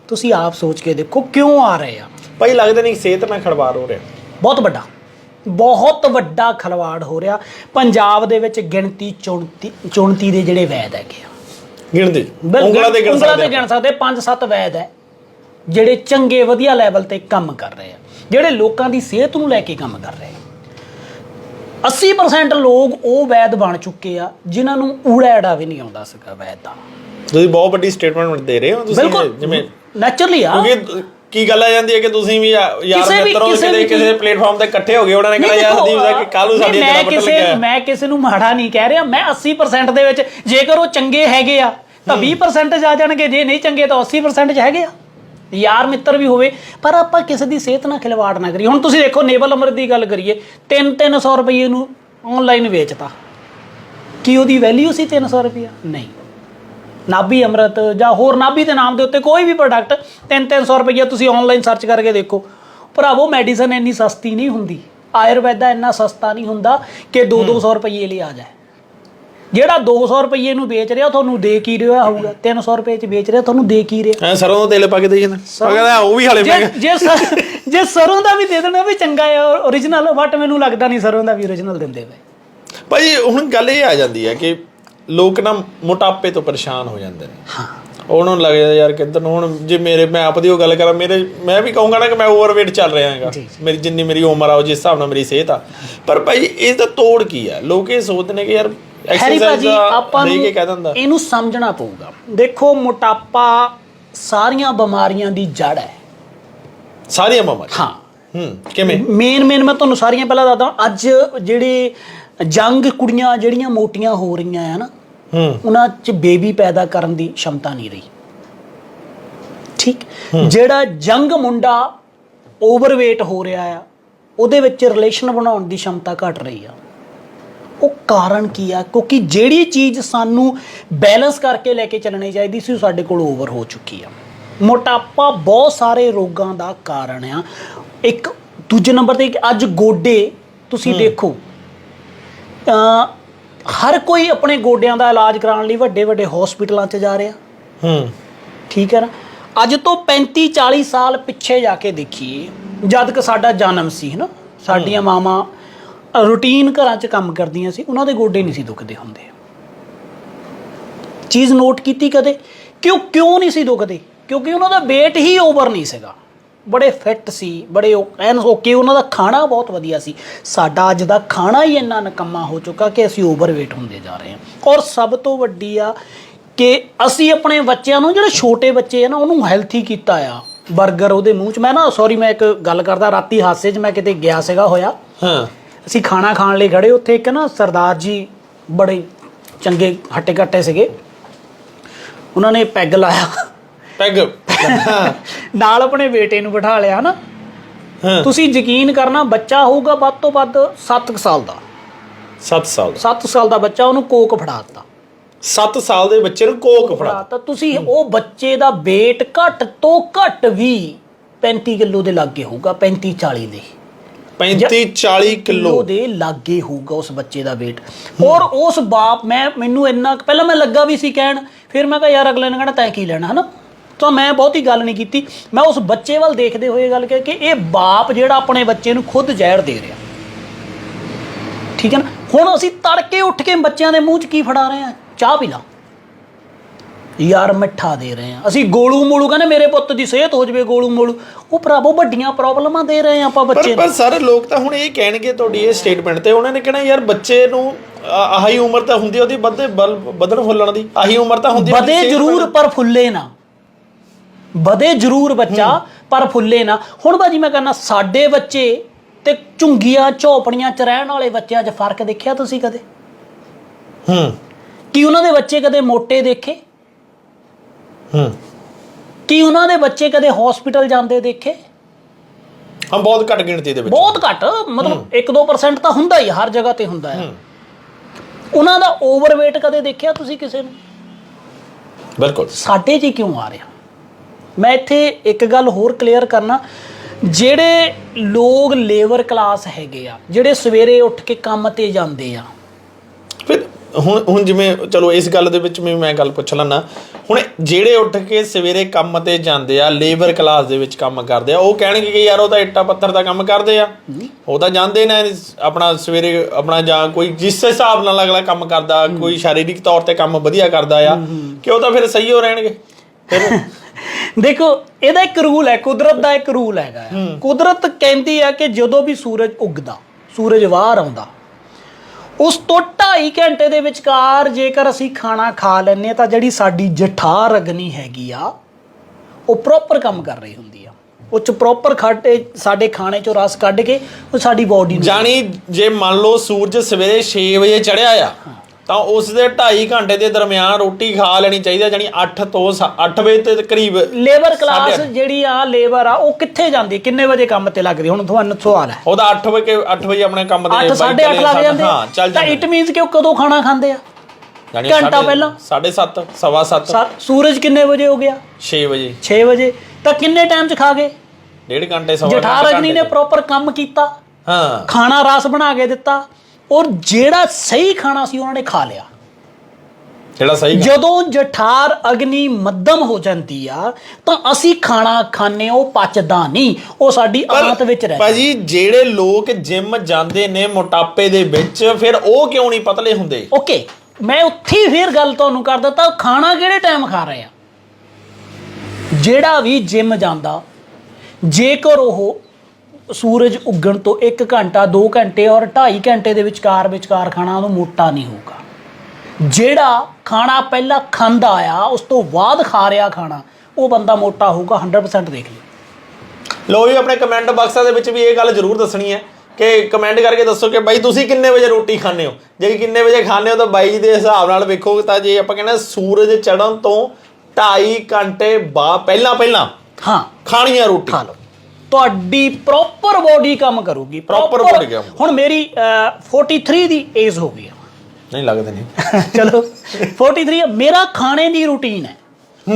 ਤੁਸੀਂ ਆਪ ਸੋਚ ਕੇ ਦੇਖੋ ਕਿਉਂ ਆ ਰਹੇ ਆ। ਭਾਈ ਲੱਗਦਾ ਨਹੀਂ ਸਿਹਤ ਨਾਲ ਖੜਵਾਰ ਹੋ ਰਿਹਾ। ਬਹੁਤ ਵੱਡਾ। ਬਹੁਤ ਵੱਡਾ ਖਲਵਾੜ ਹੋ ਰਿਹਾ। ਪੰਜਾਬ ਦੇ ਵਿੱਚ ਗਿਣਤੀ 34 34 ਦੇ ਜਿਹੜੇ ਵੈਦ ਹੈਗੇ ਆ। ਗਿਣਦੇ। ਉਂਗਲਾਂ ਤੇ ਗਿਣ ਉਂਗਲਾਂ ਸਕਦੇ ਤੇ ਗਿਣ ਸਕਦੇ 5-7 ਵੈਦ ਹੈ ਜਿਹੜੇ ਚੰਗੇ ਵਧੀਆ ਲੈਵਲ ਤੇ ਕੰਮ ਕਰ ਰਹੇ ਆ ਜਿਹੜੇ ਲੋਕਾਂ ਦੀ ਸਿਹਤ ਨੂੰ ਲੈ ਕੇ ਕੰਮ ਕਰ ਰਹੇ ਆ। 80% ਲੋਕ ਉਹ ਵੈਦ ਬਣ ਚੁੱਕੇ ਆ ਜਿਨ੍ਹਾਂ ਨੂੰ ਊੜਾ ਐੜਾ ਵੀ ਨਹੀਂ ਆਉਂਦਾ ਸੀਗਾ ਵੈਦ ਦਾ। ਤੁਸੀਂ ਬਹੁਤ ਵੱਡੀ ਸਟੇਟਮੈਂਟ ਦੇ ਰਹੇ ਹੋ ਤੁਸੀਂ ਜਿਵੇਂ ਨੈਚੁਰਲੀ ਆ। ਕਿਉਂਕਿ ਕੀ ਗੱਲ ਆ ਜਾਂਦੀ ਹੈ ਕਿ ਤੁਸੀਂ ਵੀ ਯਾ- ਯਾਰ ਕਿਸੇ ਵੀ- ਮਿੱਤਰੋਂ ਕਿਸੇ ਕਿਤੇ ਵੀ ਕਿਸੇ ਪਲੇਟਫਾਰਮ ਤੇ ਇਕੱਠੇ ਹੋ ਗਏ ਉਹਨਾਂ ਨੇ ਕਿਹਾ ਯਾਰ ਦੇਖੋ, ਦਾ ਕਿ ਕੱਲ ਨੂੰ ਨਹੀਂ, ਸਾਡੀ ਮੈਂ ਜਗ੍ਹਾ ਕਿਸੇ ਮੈਂ ਕਿਸੇ ਨੂੰ ਮਾੜਾ ਨਹੀਂ ਕਹਿ ਰਿਹਾ ਮੈਂ 80% ਦੇ ਵਿੱਚ ਜੇਕਰ ਉਹ ਚੰਗੇ ਹੈਗੇ ਆ ਤਾਂ 20% ਚ ਆ ਜਾਣਗੇ ਜੇ ਨਹੀਂ ਚੰਗੇ ਤਾਂ 80% ਚ ਹੈਗੇ ਆ। ਯਾਰ ਮਿੱਤਰ ਵੀ ਹੋਵੇ ਪਰ ਆਪਾਂ ਕਿਸੇ ਦੀ ਸਿਹਤ ਨਾਲ ਖਿਲਵਾੜ ਨਾ ਕਰੀਏ। ਹੁਣ ਤੁਸੀਂ ਦੇਖੋ ਨੇਵਲ ਅਮਰ ਦੀ ਗੱਲ ਕਰੀਏ 3-300 ਰੁਪਏ ਨੂੰ ਆਨਲਾਈਨ ਵੇਚਤਾ। ਕੀ ਉਹਦੀ ਵੈਲਿਊ ਸੀ 300 ਰੁਪਏ ਨਹੀਂ। ਨਾਭੀ ਅੰਮ੍ਰਿਤ ਜਾਂ ਹੋਰ ਨਾਭੀ ਦੇ ਨਾਮ ਦੇ ਉੱਤੇ ਕੋਈ ਵੀ ਪ੍ਰੋਡਕਟ 3-300 ਰੁਪਏ ਤੁਸੀਂ ਆਨਲਾਈਨ ਸਰਚ ਕਰਕੇ ਦੇਖੋ। ਭਰਾਵੋ ਮੈਡੀਸਨ ਇੰਨੀ ਸਸਤੀ ਨਹੀਂ ਹੁੰਦੀ। ਆਯੁਰਵੈਦਾ ਇੰਨਾ ਸਸਤਾ ਨਹੀਂ ਹੁੰਦਾ ਕਿ 2-200 ਰੁਪਏ ਲਈ ਆ ਜਾਏ। ਜਿਹੜਾ 200 ਰੁਪਏ ਨੂੰ ਵੇਚ ਰਿਹਾ ਤੁਹਾਨੂੰ ਦੇ ਕੀ ਰਿਹਾ ਹੋਊਗਾ? 300 ਰੁਪਏ ਚ ਵੇਚ ਰਿਹਾ ਤੁਹਾਨੂੰ ਦੇ ਕੀ ਰਿਹਾ? ਐ ਸਰੋਂ ਦਾ ਤੇਲ ਪਾ ਕੇ ਦੇ ਜਾਂਦਾ। ਕਹਿੰਦਾ ਉਹ ਵੀ ਹਾਲੇ ਜੇ ਮਹਿੰਗਾ। ਜੇ ਸਰ- ਜੇ ਸਰੋਂ ਦਾ ਵੀ ਦੇ ਦੇਣਾ ਵੀ ਚੰਗਾ ਹੈ origignal ਬਟ ਮੈਨੂੰ ਲੱਗਦਾ ਨਹੀਂ ਸਰੋਂ ਦਾ ਵੀ origignal ਦਿੰਦੇ ਵੇ ਭਾਈ ਹੁਣ ਗੱਲ ਇਹ ਆ ਜਾਂਦੀ ਹੈ ਕਿ ਲੋਕ ਨਾ ਮੋਟਾਪੇ ਤੋਂ ਪਰੇਸ਼ਾਨ ਹੋ ਜਾਂਦੇ ਨੇ। ਹਾਂ। ਉਹਨਾਂ ਨੂੰ ਲੱਗਦਾ ਯਾਰ ਕਿੱਧਰ ਨੂੰ ਹੁਣ ਜੇ ਮੇਰੇ ਮੈਂ ਆਪ ਦੀ ਉਹ ਗੱਲ ਕਰਾਂ ਮੇਰੇ ਮੈਂ ਵੀ ਕਹੂੰਗਾ ਨਾ ਕਿ ਮੈਂ ਓਵਰਵੇਟ ਚੱਲ ਰਿਹਾ ਹੈਗਾ। ਮੇਰੀ ਜਿੰਨੀ ਮੇਰੀ ਉਮਰ ਆ ਉਹ ਜਿਸ ਹਿਸਾਬ ਨਾਲ ਮੇਰੀ ਸਿਹਤ ਆ। ਪਰ ਭਾਈ ਇਸ ਦਾ ਤੋੜ ਕੀ ਆ ਲੋਕ ਇਹ ਸੋਚਦੇ ਨੇ ਕਿ ਯਾਰ ਐਕਸਰਸਾਈਜ਼ ਆਪਾਂ ਨੂੰ ਇਹਨੂੰ ਸਮਝਣਾ ਪਊਗਾ। ਦੇਖੋ ਮੋਟਾਪਾ ਸਾਰੀਆਂ ਬਿਮਾਰੀਆਂ ਦੀ ਜੜ ਹੈ। ਸਾਰੀਆਂ ਬਿਮਾਰੀਆਂ? ਹਾਂ। ਹੂੰ ਕਿਵੇਂ? ਮੇਨ ਮੇਨ ਮੈਂ ਤੁਹਾਨੂੰ ਸਾਰੀਆਂ ਪਹਿਲਾਂ ਦੱਸਦਾ। ਅੱਜ ਜਿਹੜੇ ਜੰਗ ਕੁੜੀਆਂ ਜਿਹੜੀਆਂ ਮੋਟੀਆਂ ਹੋ ਰਹੀਆਂ ਆ ਨਾ ਉਹਨਾਂ 'ਚ ਬੇਬੀ ਪੈਦਾ ਕਰਨ ਦੀ ਸ਼ਮਤਾ ਨਹੀਂ ਰਹੀ। ਠੀਕ? ਜਿਹੜਾ ਜੰਗ ਮੁੰਡਾ ਓਵਰਵੇਟ ਹੋ ਰਿਹਾ ਆ ਉਹਦੇ ਵਿੱਚ ਰਿਲੇਸ਼ਨ ਬਣਾਉਣ ਦੀ ਸ਼ਮਤਾ ਘਟ ਰਹੀ ਆ। ਉਹ ਕਾਰਨ ਕੀ ਆ? ਕਿਉਂਕਿ ਜਿਹੜੀ ਚੀਜ਼ ਸਾਨੂੰ ਬੈਲੈਂਸ ਕਰਕੇ ਲੈ ਕੇ ਚੱਲਣੀ ਚਾਹੀਦੀ ਸੀ ਉਹ ਸਾਡੇ ਕੋਲ ਓਵਰ ਹੋ ਚੁੱਕੀ ਆ। ਮੋਟਾਪਾ ਬਹੁਤ ਸਾਰੇ ਰੋਗਾਂ ਦਾ ਕਾਰਨ ਆ। ਇੱਕ ਦੂਜੇ ਨੰਬਰ ਤੇ ਅੱਜ ਗੋਡੇ ਤੁਸੀਂ ਦੇਖੋ ਅ ਹਰ ਕੋਈ ਆਪਣੇ ਗੋਡਿਆਂ ਦਾ ਇਲਾਜ ਕਰਾਉਣ ਲਈ ਵੱਡੇ ਵੱਡੇ ਹਸਪੀਟਲਾਂ 'ਚ ਜਾ ਰਿਹਾ। ਹੂੰ। ਠੀਕ ਹੈ ਨਾ? ਅੱਜ ਤੋਂ 35 40 ਸਾਲ ਪਿੱਛੇ ਜਾ ਕੇ ਦੇਖੀਏ ਜਦ ਕਿ ਸਾਡਾ ਜਨਮ ਸੀ ਹਨਾ ਸਾਡੀਆਂ ਮਾਵਾਂ ਰੂਟੀਨ ਘਰਾਂ 'ਚ ਕੰਮ ਕਰਦੀਆਂ ਸੀ ਉਹਨਾਂ ਦੇ ਗੋਡੇ ਨਹੀਂ ਸੀ ਦੁਖਦੇ ਹੁੰਦੇ। ਚੀਜ਼ ਨੋਟ ਕੀਤੀ ਕਦੇ? ਕਿਉਂ ਕਿਉਂ ਨਹੀਂ ਸੀ ਦੁਖਦੇ? ਕਿਉਂਕਿ ਉਹਨਾਂ ਦਾ weight ਹੀ ਓਵਰ ਨਹੀਂ ਸੀਗਾ। ਬੜੇ ਫਿੱਟ ਸੀ ਬੜੇ ਐਨ ਓਕੇ ਉਹਨਾਂ ਦਾ ਖਾਣਾ ਬਹੁਤ ਵਧੀਆ ਸੀ। ਸਾਡਾ ਅੱਜ ਦਾ ਖਾਣਾ ਹੀ ਇੰਨਾ ਨਕਮਾ ਹੋ ਚੁੱਕਾ ਕਿ ਅਸੀਂ ਓਵਰਵੇਟ ਹੁੰਦੇ ਜਾ ਰਹੇ ਹਾਂ। ਔਰ ਸਭ ਤੋਂ ਵੱਡੀ ਆ ਕਿ ਅਸੀਂ ਆਪਣੇ ਬੱਚਿਆਂ ਨੂੰ ਜਿਹੜੇ ਛੋਟੇ ਬੱਚੇ ਆ ਨਾ ਉਹਨੂੰ ਹੈਲਥੀ ਕੀਤਾ ਆ। 버ਗਰ ਉਹਦੇ ਮੂੰਹ 'ਚ ਮੈਂ ਨਾ ਸੌਰੀ ਮੈਂ ਇੱਕ ਗੱਲ ਕਰਦਾ ਰਾਤੀ ਹਾਸੇ 'ਚ ਮੈਂ ਕਿਤੇ ਗਿਆ ਸੀਗਾ ਹੋਇਆ। ਹਾਂ। ਅਸੀਂ ਖਾਣਾ ਖਾਣ ਲਈ ਖੜੇ ਉੱਥੇ ਇੱਕ ਨਾ ਸਰਦਾਰ ਜੀ ਬੜੇ ਚੰਗੇ ਹੱਟੇ ਕੱਟੇ ਸੀਗੇ। ਉਹਨਾਂ ਨੇ ਪੈਗ ਲਾਇਆ। ਪੈਗ? ਨਾਲ ਆਪਣੇ ਬੇਟੇ ਨੂੰ ਬਿਠਾ ਲਿਆ ਨਾ ਹਾਂ। ਤੁਸੀਂ ਯਕੀਨ ਕਰਨਾ ਬੱਚਾ ਹੋਊਗਾ ਵੱਧ ਤੋਂ ਵੱਧ 7 ਸਾਲ ਦਾ। 7 ਸਾਲ 7 ਸਾਲ ਦਾ ਬੱਚਾ ਉਹਨੂੰ ਕੋਕ ਫੜਾ ਦਿੱਤਾ। 7 ਸਾਲ ਦੇ ਬੱਚੇ ਨੂੰ ਕੋਕ ਫੜਾ ਫੜਾ ਤਾਂ ਤੁਸੀਂ ਉਹ ਬੱਚੇ ਦਾ weight ਘੱਟ ਤੋਂ ਘੱਟ ਵੀ 35 ਕਿਲੋ ਦੇ ਲਾਗੇ ਹੋਊਗਾ 35 40 ਦੇ। 35 40 ਕਿਲੋ ਦੇ ਲਾਗੇ ਹੋਊਗਾ ਉਸ ਬੱਚੇ ਦਾ weight ਔਰ ਉਸ ਬਾਪ ਮੈਂ ਮੈਨੂੰ ਇੰਨਾ ਪਹਿਲਾਂ ਮੈਂ ਲੱਗਾ ਵੀ ਸੀ ਕਹਿਣ ਫਿਰ ਮੈਂ ਕਿਹਾ ਯਾਰ ਅਗਲੇ ਨੇ ਕਹਿਣਾ ਤੈਂ ਕੀ ਲੈਣਾ ਹਨਾ? ਤਾਂ ਮੈਂ ਬਹੁਤੀ ਗੱਲ ਨਹੀਂ ਕੀਤੀ। ਮੈਂ ਉਸ ਬੱਚੇ ਵੱਲ ਦੇਖਦੇ ਹੋਏ ਗੱਲ ਕਿ ਕਿ ਇਹ ਬਾਪ ਜਿਹੜਾ ਆਪਣੇ ਬੱਚੇ ਨੂੰ ਖੁਦ ਜ਼ਹਿਰ ਦੇ ਰਿਹਾ। ਠੀਕ ਹੈ ਨਾ? ਹੁਣ ਅਸੀਂ ਤੜਕੇ ਉੱਠ ਕੇ ਬੱਚਿਆਂ ਦੇ ਮੂੰਹ 'ਚ ਕੀ ਫੜਾ ਰਹੇ ਆ ਚਾਹ ਪੀ ਲਾ। ਯਾਰ ਮਿੱਠਾ ਦੇ ਰਹੇ ਆ ਅਸੀਂ ਗੋਲੂ ਮੋਲੂ ਕਹਿੰਦੇ ਮੇਰੇ ਪੁੱਤ ਦੀ ਸਿਹਤ ਹੋ ਜਵੇ ਗੋਲੂ ਮੋਲੂ। ਉਹ ਭਰਾਵੋ ਵੱਡੀਆਂ ਪ੍ਰੋਬਲਮਾਂ ਦੇ ਰਹੇ ਆ ਆਪਾਂ ਬੱਚੇ ਨੂੰ। ਪਰ ਸਾਰੇ ਲੋਕ ਤਾਂ ਹੁਣ ਇਹ ਕਹਿਣਗੇ ਤੁਹਾਡੀ ਇਹ ਸਟੇਟਮੈਂਟ ਤੇ। ਉਹਨਾਂ ਨੇ ਕਹਿਣਾ ਯਾਰ ਬੱਚੇ ਨੂੰ ਆਹੀ ਉਮਰ ਤਾਂ ਹੁੰਦੀ ਉਹਦੀ ਵਧੇ ਵਧਣ ਫੁੱਲਣ ਦੀ। ਆਹੀ ਉਮਰ ਤਾਂ ਹੁੰਦੀ ਵਧੇ ਜ਼ਰੂਰ ਪਰ ਫੁੱਲੇ ਨਾ। ਵਧੇ ਜ਼ਰੂਰ ਬੱਚਾ ਪਰ ਫੁੱਲੇ ਨਾ। ਹੁਣ ਬਾਜੀ ਮੈਂ ਕਹਿੰਦਾ ਸਾਡੇ ਬੱਚੇ ਤੇ ਝੁੰਗੀਆਂ ਝੋਪੜੀਆਂ ਚ ਰਹਿਣ ਵਾਲੇ ਬੱਚਿਆਂ 'ਚ ਫ਼ਰਕ ਦੇਖਿਆ ਤੁਸੀਂ ਕਦੇ? ਹੂੰ। ਕੀ ਉਹਨਾਂ ਦੇ ਬੱਚੇ ਕਦੇ ਮੋਟੇ ਦੇਖੇ? ਹੂੰ। ਕੀ ਉਹਨਾਂ ਦੇ ਬੱਚੇ ਕਦੇ ਹਸਪੀਟਲ ਜਾਂਦੇ ਦੇਖੇ? ਹਾਂ ਬਹੁਤ ਘੱਟ ਗਿਣਤੀ ਦੇ ਵਿੱਚ। ਬਹੁਤ ਘੱਟ ਮਤਲਬ 1-2% ਤਾਂ ਹੁੰਦਾ ਹੀ ਹਰ ਜਗ੍ਹਾ ਤੇ ਹੁੰਦਾ ਹੈ। ਉਹਨਾਂ ਦਾ ਓਵਰਵੇਟ ਕਦੇ ਦੇਖਿਆ ਤੁਸੀਂ ਕਿਸੇ ਨੂੰ? ਬਿਲਕੁਲ। ਸਾਡੇ 'ਚ ਹੀ ਕਿਉਂ ਆ ਰਿਹਾ? ਮੈਂ ਇੱਥੇ ਇੱਕ ਗੱਲ ਹੋਰ ਕਲੀਅਰ ਕਰਨਾ। ਜਿਹੜੇ ਲੋਕ ਲੇਬਰ ਕਲਾਸ ਹੈਗੇ ਆ ਜਿਹੜੇ ਸਵੇਰੇ ਉੱਠ ਕੇ ਕੰਮ ਤੇ ਜਾਂਦੇ ਆ। ਫਿਰ ਹੁਣ ਹੁਣ ਜਿਵੇਂ ਚਲੋ ਇਸ ਗੱਲ ਦੇ ਵਿੱਚ ਵੀ ਮੈਂ ਗੱਲ ਪੁੱਛ ਲੈਣਾ ਹੁਣ ਜਿਹੜੇ ਉੱਠ ਕੇ ਸਵੇਰੇ ਕੰਮ ਤੇ ਜਾਂਦੇ ਆ ਲੇਬਰ ਕਲਾਸ ਦੇ ਵਿੱਚ ਕੰਮ ਕਰਦੇ ਆ ਉਹ ਕਹਿਣਗੇ ਕਿ ਯਾਰ ਉਹ ਤਾਂ ਇੱਟਾ ਪੱਥਰ ਦਾ ਕੰਮ ਕਰਦੇ ਆ। ਉਹ ਤਾਂ ਜਾਂਦੇ ਨੇ ਆਪਣਾ ਸਵੇਰੇ ਆਪਣਾ ਜਾਂ ਕੋਈ ਜਿਸ ਹਿਸਾਬ ਨਾਲ ਅਗਲਾ ਕੰਮ ਕਰਦਾ ਕੋਈ ਸ਼ਾਰੀਰਿਕ ਤੌਰ ਤੇ ਕੰਮ ਵਧੀਆ ਕਰਦਾ ਆ ਕਿ ਉਹ ਤਾਂ ਫਿਰ ਸਹੀ ਹੋ ਰਹਿਣਗੇ? ਫਿਰ ਦੇਖੋ ਇਹਦਾ ਇੱਕ ਰੂਲ ਹੈ ਕੁਦਰਤ ਦਾ ਇੱਕ ਰੂਲ ਹੈਗਾ। ਕੁਦਰਤ ਕਹਿੰਦੀ ਆ ਕਿ ਜਦੋਂ ਵੀ ਸੂਰਜ ਉੱਗਦਾ ਸੂਰਜ ਬਾਹਰ ਆਉਂਦਾ ਉਸ ਤੋਂ 2.5 ਘੰਟੇ ਦੇ ਵਿਚਕਾਰ ਜੇਕਰ ਅਸੀਂ ਖਾਣਾ ਖਾ ਲੈਂਦੇ ਹਾਂ ਤਾਂ ਜਿਹੜੀ ਸਾਡੀ ਜਠਾਰ ਅਗਨੀ ਹੈਗੀ ਆ ਉਹ ਪ੍ਰੋਪਰ ਕੰਮ ਕਰ ਰਹੀ ਹੁੰਦੀ ਆ। ਉਹ ਚ ਪ੍ਰੋਪਰ ਖਾਟੇ ਸਾਡੇ ਖਾਣੇ ਚੋਂ ਰਸ ਕੱਢ ਕੇ ਉਹ ਸਾਡੀ ਬਾਡੀ ਨੂੰ ਜਾਣੀ ਜੇ ਮੰਨ ਲਓ ਸੂਰਜ ਸਵੇਰੇ 6 ਵਜੇ ਚੜਿਆ ਆ ਤਾਂ ਉਸ ਦੇ 2.5 ਘੰਟੇ ਦੇ ਦਰਮਿਆਨ ਰੋਟੀ ਖਾ ਲੈਣੀ ਚਾਹੀਦੀ ਜਾਣੀ 8 ਤੋਂ 8 ਵਜੇ ਤੇ ਕਰੀਬ ਲੇਬਰ ਕਲਾਸ। ਜਿਹੜੀ ਆ ਲੇਬਰ ਆ ਉਹ ਕਿੱਥੇ ਜਾਂਦੀ ਕਿੰਨੇ ਵਜੇ ਕੰਮ ਤੇ ਲੱਗਦੀ? ਹੁਣ ਤੁਹਾਨੂੰ ਸਵਾਲ ਹੈ। ਉਹਦਾ 8 ਵਜੇ 8 ਵਜੇ ਆਪਣੇ ਕੰਮ ਤੇ 8 ਬਾਈਕ 8:30 ਤੇ ਲੱਗ ਜਾਂਦੇ। ਹਾਂ ਚੱਲ ਤਾਂ ਇਟ ਮੀਨਸ ਕਿ ਉਹ ਕਦੋਂ ਖਾਣਾ ਖਾਂਦੇ ਆ? ਘੰਟਾ ਪਹਿਲਾਂ। ਸਾਢੇ 7 ਸਵਾ 7 ਸਾ- ਸੂਰਜ ਕਿੰਨੇ ਵਜੇ ਹੋ ਗਿਆ? 6 ਵਜੇ। 6 ਵਜੇ। ਤਾਂ ਕਿੰਨੇ ਟਾਈਮ ਚ ਖਾ ਗਏ? ਡੇਢ ਘੰਟੇ ਸਵਾ ਜਠਾਰ ਘੰਟੇ ਅਗਨੀ ਨੇ ਪ੍ਰੋਪਰ ਕੰਮ ਕੀਤਾ। ਹਾਂ। ਖਾਣਾ ਰਸ ਬਣਾ ਕੇ ਦਿੱਤਾ। ਔਰ ਜਿਹੜਾ ਸਹੀ ਖਾਣਾ ਸੀ ਉਹਨਾਂ ਨੇ ਖਾ ਲਿਆ। ਜਿਹੜਾ ਸਹੀ ਜਦੋਂ ਜਠਾਰ ਅਗਨੀ ਮੱਧਮ ਹੋ ਜਾਂਦੀ ਆ ਤਾਂ ਅਸੀਂ ਖਾਣਾ ਖਾਣੇ ਉਹ ਪਚਦਾ ਨਹੀਂ। ਉਹ ਸਾਡੀ ਆਂਤ ਵਿੱਚ ਰਹਿ ਭਾਜੀ ਜਿਹੜੇ ਲੋਕ ਜਿਮ ਜਾਂਦੇ ਨੇ ਮੋਟਾਪੇ ਦੇ ਵਿੱਚ ਫਿਰ ਉਹ ਕਿਉਂ ਨਹੀਂ ਪਤਲੇ ਹੁੰਦੇ? ਓਕੇ ਮੈਂ ਉੱਥੇ ਫੇਰ ਗੱਲ ਤੁਹਾਨੂੰ ਕਰ ਦਿੱਤਾ ਖਾਣਾ ਕਿਹੜੇ ਟਾਈਮ ਖਾ ਰਹੇ ਆ? ਜਿਹੜਾ ਵੀ ਜਿਮ ਜਾਂਦਾ ਜੇਕਰ ਉਹ ਸੂਰਜ ਉੱਗਣ ਤੋਂ 1 ਘੰਟਾ 2 ਘੰਟੇ ਔਰ 2.5 ਘੰਟੇ ਦੇ ਵਿਚਕਾਰ ਵਿਚਕਾਰ ਖਾਣਾ ਉਹਨੂੰ ਮੋਟਾ ਨਹੀਂ ਹੋਊਗਾ। ਜਿਹੜਾ ਖਾਣਾ ਪਹਿਲਾਂ ਖਾਂਦਾ ਆ ਉਸ ਤੋਂ ਬਾਅਦ ਖਾ ਰਿਹਾ ਖਾਣਾ ਉਹ ਬੰਦਾ ਮੋਟਾ ਹੋਊਗਾ 100% ਦੇਖ ਲਿਓ। ਲੋ ਜੀ ਆਪਣੇ ਕਮੈਂਟ ਬਾਕਸਾਂ ਦੇ ਵਿੱਚ ਵੀ ਇਹ ਗੱਲ ਜ਼ਰੂਰ ਦੱਸਣੀ ਹੈ ਕਿ ਕਮੈਂਟ ਕਰਕੇ ਦੱਸੋ ਕਿ ਬਾਈ ਤੁਸੀਂ ਕਿੰਨੇ ਵਜੇ ਰੋਟੀ ਖਾਂਦੇ ਹੋ? ਜੇ ਕਿੰਨੇ ਵਜੇ ਖਾਂਦੇ ਹੋ ਤਾਂ ਬਾਈ ਦੇ ਹਿਸਾਬ ਨਾਲ ਵੇਖੋ ਤਾਂ ਜੇ ਆਪਾਂ ਕਹਿੰਦੇ ਸੂਰਜ ਚੜ੍ਹਨ ਤੋਂ 2.5 ਘੰਟੇ ਬਾਅਦ ਪਹਿਲਾਂ ਪਹਿਲਾਂ ਹਾਂ। ਖਾਣੀ ਆ ਰੋਟੀ। ਖਾ ਲਓ। ਤੁਹਾਡੀ ਪ੍ਰੋਪਰ ਬੋਡੀ ਕੰਮ ਕਰੂਗੀ। Proper proper- body ਕੰਮ। ਹੁਣ ਮੇਰੀ ਅਹ, 43 ਦੀ ਏਜ ਹੋ ਗਈ ਆ। ਨਹੀਂ ਲੱਗਦਾ ਨਹੀਂ। ਚਲੋ 43 ਆ, ਮੇਰਾ ਖਾਣੇ ਦੀ ਰੂਟੀਨ ਹੈ।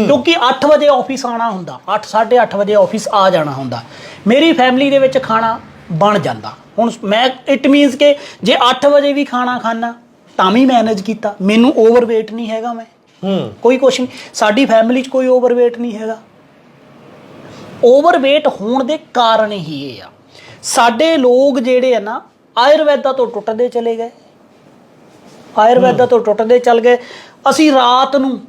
ਕਿਉਂਕਿ 8 ਵਜੇ ਆਫਿਸ ਆਣਾ ਹੁੰਦਾ। 8 8:30 ਵਜੇ ਆਫਿਸ ਆ ਜਾਣਾ ਹੁੰਦਾ। ਮੇਰੀ ਫੈਮਿਲੀ ਦੇ ਵਿੱਚ ਖਾਣਾ ਬਣ ਜਾਂਦਾ। ਹੁਣ ਮੈਂ ਇਟ ਮੀਨਸ ਕਿ ਜੇ 8 ਵਜੇ ਵੀ ਖਾਣਾ ਖਾਣਾ ਤਾਂ ਵੀ ਮੈਨੇਜ ਕੀਤਾ। ਮੈਨੂੰ ਓਵਰਵੇਟ ਨਹੀਂ ਹੈਗਾ ਮੈਂ। ਹੂੰ। ਕੋਈ ਕੁਛ ਨਹੀਂ। ਸਾਡੀ ਫੈਮਿਲੀ 'ਚ ਕੋਈ ਓਵਰਵੇਟ ਨਹੀਂ ਹੈਗਾ। ਓਵਰਵੇਟ ਹੋਣ ਦੇ ਕਾਰਨ ਹੀ ਇਹ ਆ। ਸਾਡੇ ਲੋਕ ਜਿਹੜੇ ਆ ਨਾ ਆਯੁਰਵੈਦਾ ਤੋਂ ਟੁੱਟਦੇ ਚਲੇ ਗਏ। ਆਯੁਰਵੈਦਾ ਤੋਂ ਟੁੱਟਦੇ ਚੱਲ ਗਏ। ਅਸੀਂ ਰਾਤ ਨੂੰ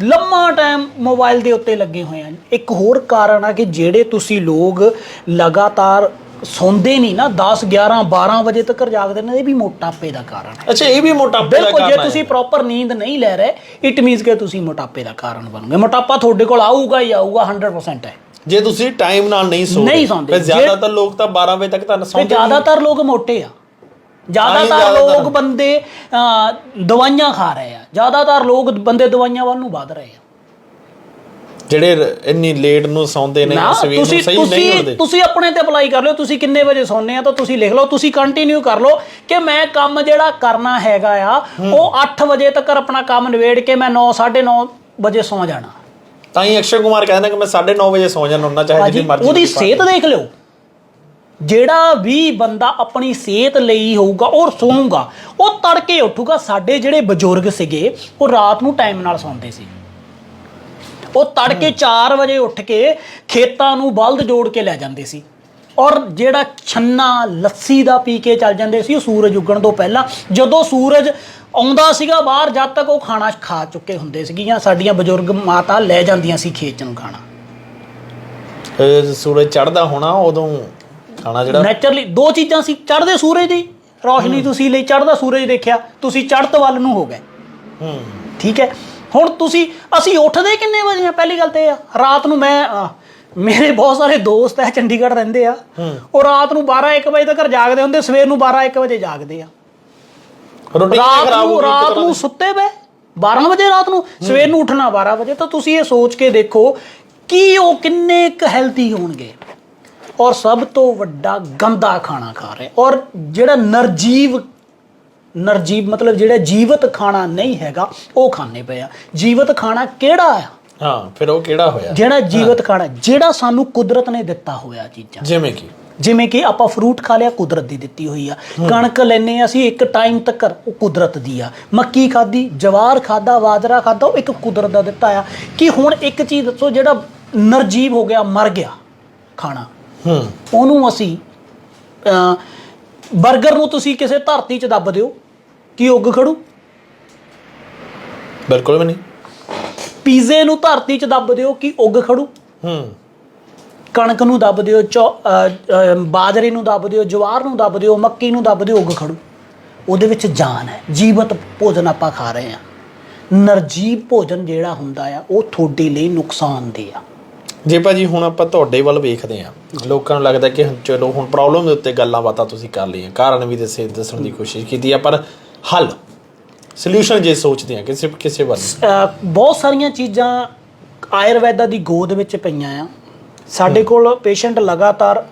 ਲੰਮਾ ਟਾਈਮ ਮੋਬਾਈਲ ਦੇ ਉੱਤੇ ਲੱਗੇ ਹੋਏ ਆ ਇੱਕ ਹੋਰ ਕਾਰਨ ਆ ਕਿ ਜਿਹੜੇ ਤੁਸੀਂ ਲੋਕ ਲਗਾਤਾਰ ਸੌਂਦੇ ਨਹੀਂ ਨਾ 10 11 12 ਵਜੇ ਤੱਕ ਜਾਗਦੇ ਨੇ ਇਹ ਵੀ ਮੋਟਾਪੇ ਦਾ ਕਾਰਨ ਹੈ। ਅੱਛਾ ਇਹ ਵੀ ਮੋਟਾਪੇ ਦਾ ਬਿਲਕੁਲ ਜੇ ਕਾਰਨ ਹੈ। ਤੁਸੀਂ ਪ੍ਰੋਪਰ ਨੀਂਦ ਨਹੀਂ ਲੈ ਰਹੇ ਇਟ ਮੀਨਸ ਕਿ ਤੁਸੀਂ ਮੋਟਾਪੇ ਦਾ ਕਾਰਨ ਬਣੋਗੇ ਮੋਟਾਪਾ ਤੁਹਾਡੇ ਕੋਲ ਆਊਗਾ ਹੀ ਆਊਗਾ 100% ਹੈ। ਜੇ ਤੁਸੀਂ ਟਾਈਮ ਨਾਲ ਨਹੀਂ ਸੌਂਦੇ ਨਹੀਂ ਸੌਂਦੇ। ਫਿਰ ਜ਼ਿਆਦਾਤਰ ਲੋਕ ਤਾਂ 12 ਵਜੇ ਤੱਕ ਤਾਂ ਤੇ ਸੌਂਦੇ ਨਹੀਂ। ਜ਼ਿਆਦਾਤਰ ਲੋਕ ਮੋਟੇ ਆ ਜ਼ਿਆਦਾਤਰ ਜ਼ਿਆਦਾਤਰ। ਲੋਕ ਬੰਦੇ ਅਹ, ਦਵਾਈਆਂ ਖਾ ਰਹੇ ਆ ਜ਼ਿਆਦਾਤਰ ਲੋਕ ਬੰਦੇ ਦਵਾਈਆਂ ਵੱਲ ਨੂੰ ਵਧ ਰਹੇ ਆ ਜਿਹੜੇ ਰ- ਇੰਨੀ ਲੇਟ ਨੂੰ ਸੌਂਦੇ ਨੇ ਸਵੇਰ ਨੂੰ ਸਹੀ ਨਹੀਂ ਤੁਸੀਂ ਉੱਠਦੇ ਤੁਸੀਂ ਆਪਣੇ ਤੇ ਅਪਲਾਈ ਕਰ ਲਿਓ ਤੁਸੀਂ ਕਿੰਨੇ ਵਜੇ ਸੌਂਦੇ ਆ ਤਾਂ ਤੁਸੀਂ ਲਿਖ ਲਓ ਤੁਸੀਂ ਕੰਟੀਨਿਊ ਕਰ ਲਓ ਕਿ ਮੈਂ ਕੰਮ ਜਿਹੜਾ ਕਰਨਾ ਹੈਗਾ ਆ ਉਹ 8 ਵਜੇ ਤੱਕ ਆਪਣਾ ਕੰਮ ਨਿਬੇੜ ਕੇ ਮੈਂ 9 9:30 ਵਜੇ ਸੌ ਜਾਣਾ ਤਾਂ ਹੀ ਅਕਸ਼ਰ ਕੁਮਾਰ ਕਹਿੰਦਾ ਕਿ ਮੈਂ 9:30 ਵਜੇ ਸੌ ਜਾਣਾ ਹੁੰਦਾ ਚਾਹੇ ਭਾਜੀ ਜਿੰਨੀ ਮਰਜ਼ੀ ਉਹਦੀ ਸਿਹਤ ਦੇਖ ਲਿਓ। ਜਿਹੜਾ ਵੀ ਬੰਦਾ ਆਪਣੀ ਸਿਹਤ ਲਈ ਹੋਊਗਾ ਔਰ ਸੌਂਗਾ ਉਹ ਤੜਕੇ ਉੱਠੂਗਾ ਸਾਡੇ ਜਿਹੜੇ ਬਜ਼ੁਰਗ ਸੀਗੇ ਉਹ ਰਾਤ ਨੂੰ ਟਾਈਮ ਨਾਲ ਸੌਂਦੇ ਸੀ। ਉਹ ਤੜਕੇ 4 ਵਜੇ ਉੱਠ ਕੇ ਖੇਤਾਂ ਨੂੰ ਬਲਦ ਜੋੜ ਕੇ ਲੈ ਜਾਂਦੇ ਸੀ। ਔਰ ਜਿਹੜਾ ਛੰਨਾ ਲੱਸੀ ਦਾ ਪੀ ਕੇ ਚੱਲ ਜਾਂਦੇ ਸੀ ਉਹ ਸੂਰਜ ਉੱਗਣ ਤੋਂ ਪਹਿਲਾਂ ਜਦੋਂ ਸੂਰਜ ਆਉਂਦਾ ਸੀਗਾ ਬਾਹਰ ਜਦ ਤੱਕ ਉਹ ਖਾਣਾ ਖਾ ਚੁੱਕੇ ਹੁੰਦੇ ਸੀਗੀਆਂ। ਸਾਡੀਆਂ ਬਜ਼ੁਰਗ ਮਾਤਾ ਲੈ ਜਾਂਦੀਆਂ ਸੀ ਖੇਤ 'ਚ ਨੂੰ ਖਾਣਾ। ਇਹ ਸੂਰਜ ਚੜਦਾ ਹੋਣਾ ਉਦੋਂ ਖਾਣਾ ਜਿਹੜਾ ਨੇਚਰਲੀ ਦੋ ਚੀਜ਼ਾਂ ਸੀ ਚੜ੍ਹਦੇ ਸੂਰਜ ਦੀ ਰੋਸ਼ਨੀ ਤੁਸੀਂ ਲਈ ਚੜ੍ਹਦਾ ਸੂਰਜ ਦੇਖਿਆ ਤੁਸੀਂ ਚੜ੍ਹਤ ਵੱਲ ਨੂੰ ਹੋ ਗਏ। ਹੂੰ। ਠੀਕ ਹੈ? ਹੁਣ ਤੁਸੀਂ ਅਸੀਂ ਉੱਠਦੇ ਕਿੰਨੇ ਵਜੇ ਆ? ਪਹਿਲੀ ਗੱਲ ਤੇ ਆ ਰਾਤ ਨੂੰ ਮੈਂ ਮੇਰੇ ਬਹੁਤ ਸਾਰੇ ਦੋਸਤ ਹੈ ਚੰਡੀਗੜ੍ਹ ਰਹਿੰਦੇ ਆ। ਉਹ ਰਾਤ ਨੂੰ 12 1 ਵਜੇ ਤੱਕ ਜਾਗਦੇ ਹੁੰਦੇ ਸਵੇਰ ਨੂੰ 12 1 ਵਜੇ ਜਾਗਦੇ ਆ। ਰੋਟੀ ਰਾਤ ਖਰਾਬ ਹੋ ਨੂੰ ਗਈ ਇੱਕ ਰਾਤ ਤਰ੍ਹਾਂ ਨੂੰ ਦੀ। ਸੁੱਤੇ ਪਏ। 12 ਵਜੇ ਰਾਤ ਨੂੰ ਸਵੇਰ ਨੂੰ ਉੱਠਣਾ 12 ਵਜੇ। ਤਾਂ ਤੁਸੀਂ ਇਹ ਸੋਚ ਕੇ ਦੇਖੋ ਕਿ ਉਹ ਕਿੰਨੇ ਕੁ ਹੈਲਥੀ ਹੋਣਗੇ। ਔਰ ਸਭ ਤੋਂ ਵੱਡਾ ਗੰਦਾ ਖਾਣਾ ਖਾ ਰਹੇ। ਔਰ ਜਿਹੜਾ ਨਰਜੀਵ ਨਰਜੀਵ ਮਤਲਬ ਜਿਹੜਾ ਜੀਵਤ ਖਾਣਾ ਨਹੀਂ ਹੈਗਾ ਉਹ ਖਾਣੇ ਪਏ ਆ। ਜੀਵਤ ਖਾਣਾ ਕਿਹੜਾ ਆ? ਹਾਂ ਫਿਰ ਉਹ ਕਿਹੜਾ ਹੋਇਆ? ਜਿਹੜਾ ਜੀਵਤ ਖਾਣਾ ਜਿਹੜਾ ਸਾਨੂੰ ਕੁਦਰਤ ਨੇ ਦਿੱਤਾ ਹੋਇਆ ਚੀਜ਼ਾਂ। ਜਿਵੇਂ ਕਿ? ਜਿਵੇਂ ਕਿ ਆਪਾਂ ਫਰੂਟ ਖਾ ਲਿਆ ਕੁਦਰਤ ਦੀ ਦਿੱਤੀ ਹੋਈ ਆ। ਕਣਕ ਲੈਨੇ ਆ ਅਸੀਂ ਇੱਕ ਟਾਈਮ ਤੱਕ ਉਹ ਕੁਦਰਤ ਦੀ ਆ। ਮੱਕੀ ਖਾਦੀ ਜਵਾਰ ਖਾਦਾ ਬਾਜਰਾ ਖਾਦਾ ਉਹ ਇੱਕ ਕੁਦਰਤ ਦਾ ਦਿੱਤਾ ਆ। ਕਿ ਹੁਣ ਇੱਕ ਚੀਜ਼ ਦੱਸੋ ਜਿਹੜਾ ਨਰਜੀਵ ਹੋ ਗਿਆ ਮਰ ਗਿਆ ਖਾਣਾ। ਹੂੰ। ਉਹਨੂੰ ਅਸੀਂ ਅਹ, 버ਗਰ ਨੂੰ ਤੁਸੀਂ ਕਿਸੇ ਧਰਤੀ 'ਚ ਦੱਬ ਦਿਓ ਕੀ ਉੱਗ ਖੜੂ। ਬਿਲਕੁਲ ਵੀ ਨਹੀਂ। ਪੀਜ਼ੇ ਨੂੰ ਧਰਤੀ 'ਚ ਦੱਬ ਦਿਓ ਕੀ ਉੱਗ ਖੜੂ। ਹੂੰ। ਕਣਕ ਨੂੰ ਦੱਬ ਦਿਓ ਬਾਜਰੇ ਨੂੰ ਦੱਬ ਦਿਓ ਜਵਾਰ ਨੂੰ ਦੱਬ ਦਿਓ ਮੱਕੀ ਨੂੰ ਦੱਬ ਦਿਓ ਉੱਗ ਖੜੂ। ਉਹਦੇ ਵਿੱਚ ਜਾਨ ਹੈ। ਜੀਵਤ ਭੋਜਨ ਆਪਾਂ ਖਾ ਰਹੇ ਆ ਨਰਜੀਵ ਭੋਜਨ ਜਿਹੜਾ ਹੁੰਦਾ ਆ ਉਹ ਤੁਹਾਡੇ ਲਈ ਨੁਕਸਾਨਦੇਹ ਆ। ਜੇ ਭਾਜੀ ਹੁਣ ਆਪਾਂ ਤੁਹਾਡੇ ਵੱਲ ਵੇਖਦੇ ਆ ਲੋਕਾਂ ਨੂੰ ਲੱਗਦਾ ਕਿ ਚਲੋ ਹੁਣ ਪ੍ਰੋਬਲਮ ਦੇ ਉੱਤੇ ਗੱਲਾਂ ਬਾਤਾਂ ਤੁਸੀਂ ਕਰ ਲਈਆਂ ਕਾਰਨ ਵੀ ਦੱਸੇ ਦੱਸਣ ਦੀ ਕੋਸ਼ਿਸ਼ ਕੀਤੀ ਆ ਪਰ ਹੱਲ ਸੋਲੂਸ਼ਨ ਜੇ ਸੋਚਦੇ ਆ ਕਿਸੇ ਕਿਸੇ ਵੱਲ। ਬਹੁਤ ਸਾਰੀਆਂ ਚੀਜ਼ਾਂ ਆਯੁਰਵੈਦਾ ਦੀ ਗੋਦ ਵਿੱਚ ਪਈਆਂ ਆ। ਸਾਡੇ ਕੋਲ ਪੇਸ਼ੈਂਟ ਲਗਾਤਾਰ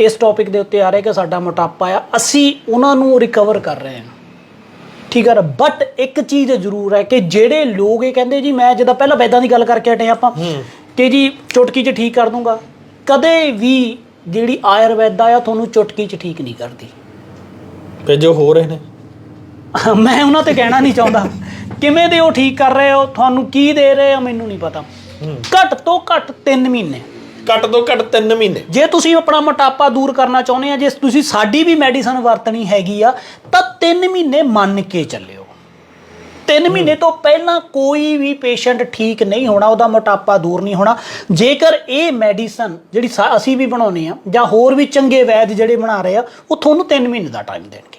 ਇਸ ਟੌਪਿਕ ਦੇ ਉੱਤੇ ਆ ਰਹੇ ਕਿ ਸਾਡਾ ਮੋਟਾਪਾ ਆ ਅਸੀਂ ਉਹਨਾਂ ਨੂੰ ਰਿਕਵਰ ਕਰ ਰਹੇ ਹਾਂ। ਠੀਕ ਹੈ ਬਟ ਇੱਕ ਚੀਜ਼ ਜ਼ਰੂਰ ਹੈ ਕਿ ਜਿਹੜੇ ਲੋਕ ਇਹ ਕਹਿੰਦੇ ਜੀ ਮੈਂ ਜਦੋਂ ਪਹਿਲਾਂ ਵੈਦਾਂ ਦੀ ਗੱਲ ਕਰਕੇ ਹਟੇ ਆਪਾਂ ਕਿ ਜੀ ਚੁਟਕੀ 'ਚ ਠੀਕ ਕਰ ਦੂੰਗਾ। ਕਦੇ ਵੀ ਜਿਹੜੀ ਆਯੁਰਵੈਦਾ ਆ ਤੁਹਾਨੂੰ ਚੁਟਕੀ 'ਚ ਠੀਕ ਨਹੀਂ ਕਰਦੀ। ਤੇ ਜੋ ਹੋ ਰਹੇ ਨੇ ਮੈਂ ਉਹਨਾਂ ਤੇ ਕਹਿਣਾ ਨਹੀਂ ਚਾਹੁੰਦਾ। ਕਿਵੇਂ ਦੇ ਉਹ ਠੀਕ ਕਰ ਰਹੇ ਹੋ? ਤੁਹਾਨੂੰ ਕੀ ਦੇ ਰਹੇ ਆ ਮੈਨੂੰ ਨਹੀਂ ਪਤਾ। ਘੱਟ ਤੋਂ ਘੱਟ 3 ਮਹੀਨੇ। ਘੱਟ ਤੋਂ ਘੱਟ 3 ਮਹੀਨੇ। ਜੇ ਤੁਸੀਂ ਆਪਣਾ ਮੋਟਾਪਾ ਦੂਰ ਕਰਨਾ ਚਾਹੁੰਦੇ ਆ ਜੇ ਤੁਸੀਂ ਸਾਡੀ ਵੀ ਮੈਡੀਸਨ ਵਰਤਣੀ ਹੈਗੀ ਆ ਤਾਂ 3 ਮਹੀਨੇ ਮੰਨ ਕੇ ਚੱਲਿਓ। 3 ਮਹੀਨੇ ਤੋਂ ਪਹਿਲਾਂ ਕੋਈ ਵੀ ਪੇਸ਼ੈਂਟ ਠੀਕ ਨਹੀਂ ਹੋਣਾ ਉਹਦਾ ਮੋਟਾਪਾ ਦੂਰ ਨਹੀਂ ਹੋਣਾ। ਜੇਕਰ ਇਹ ਮੈਡੀਸਨ ਜਿਹੜੀ ਸਾ- ਅਸੀਂ ਵੀ ਬਣਾਉਨੇ ਆ ਜਾਂ ਹੋਰ ਵੀ ਚੰਗੇ ਵੈਦ ਜਿਹੜੇ ਬਣਾ ਰਹੇ ਆ ਉਹ ਤੁਹਾਨੂੰ 3 ਮਹੀਨੇ ਦਾ ਟਾਈਮ ਦੇਣਗੇ।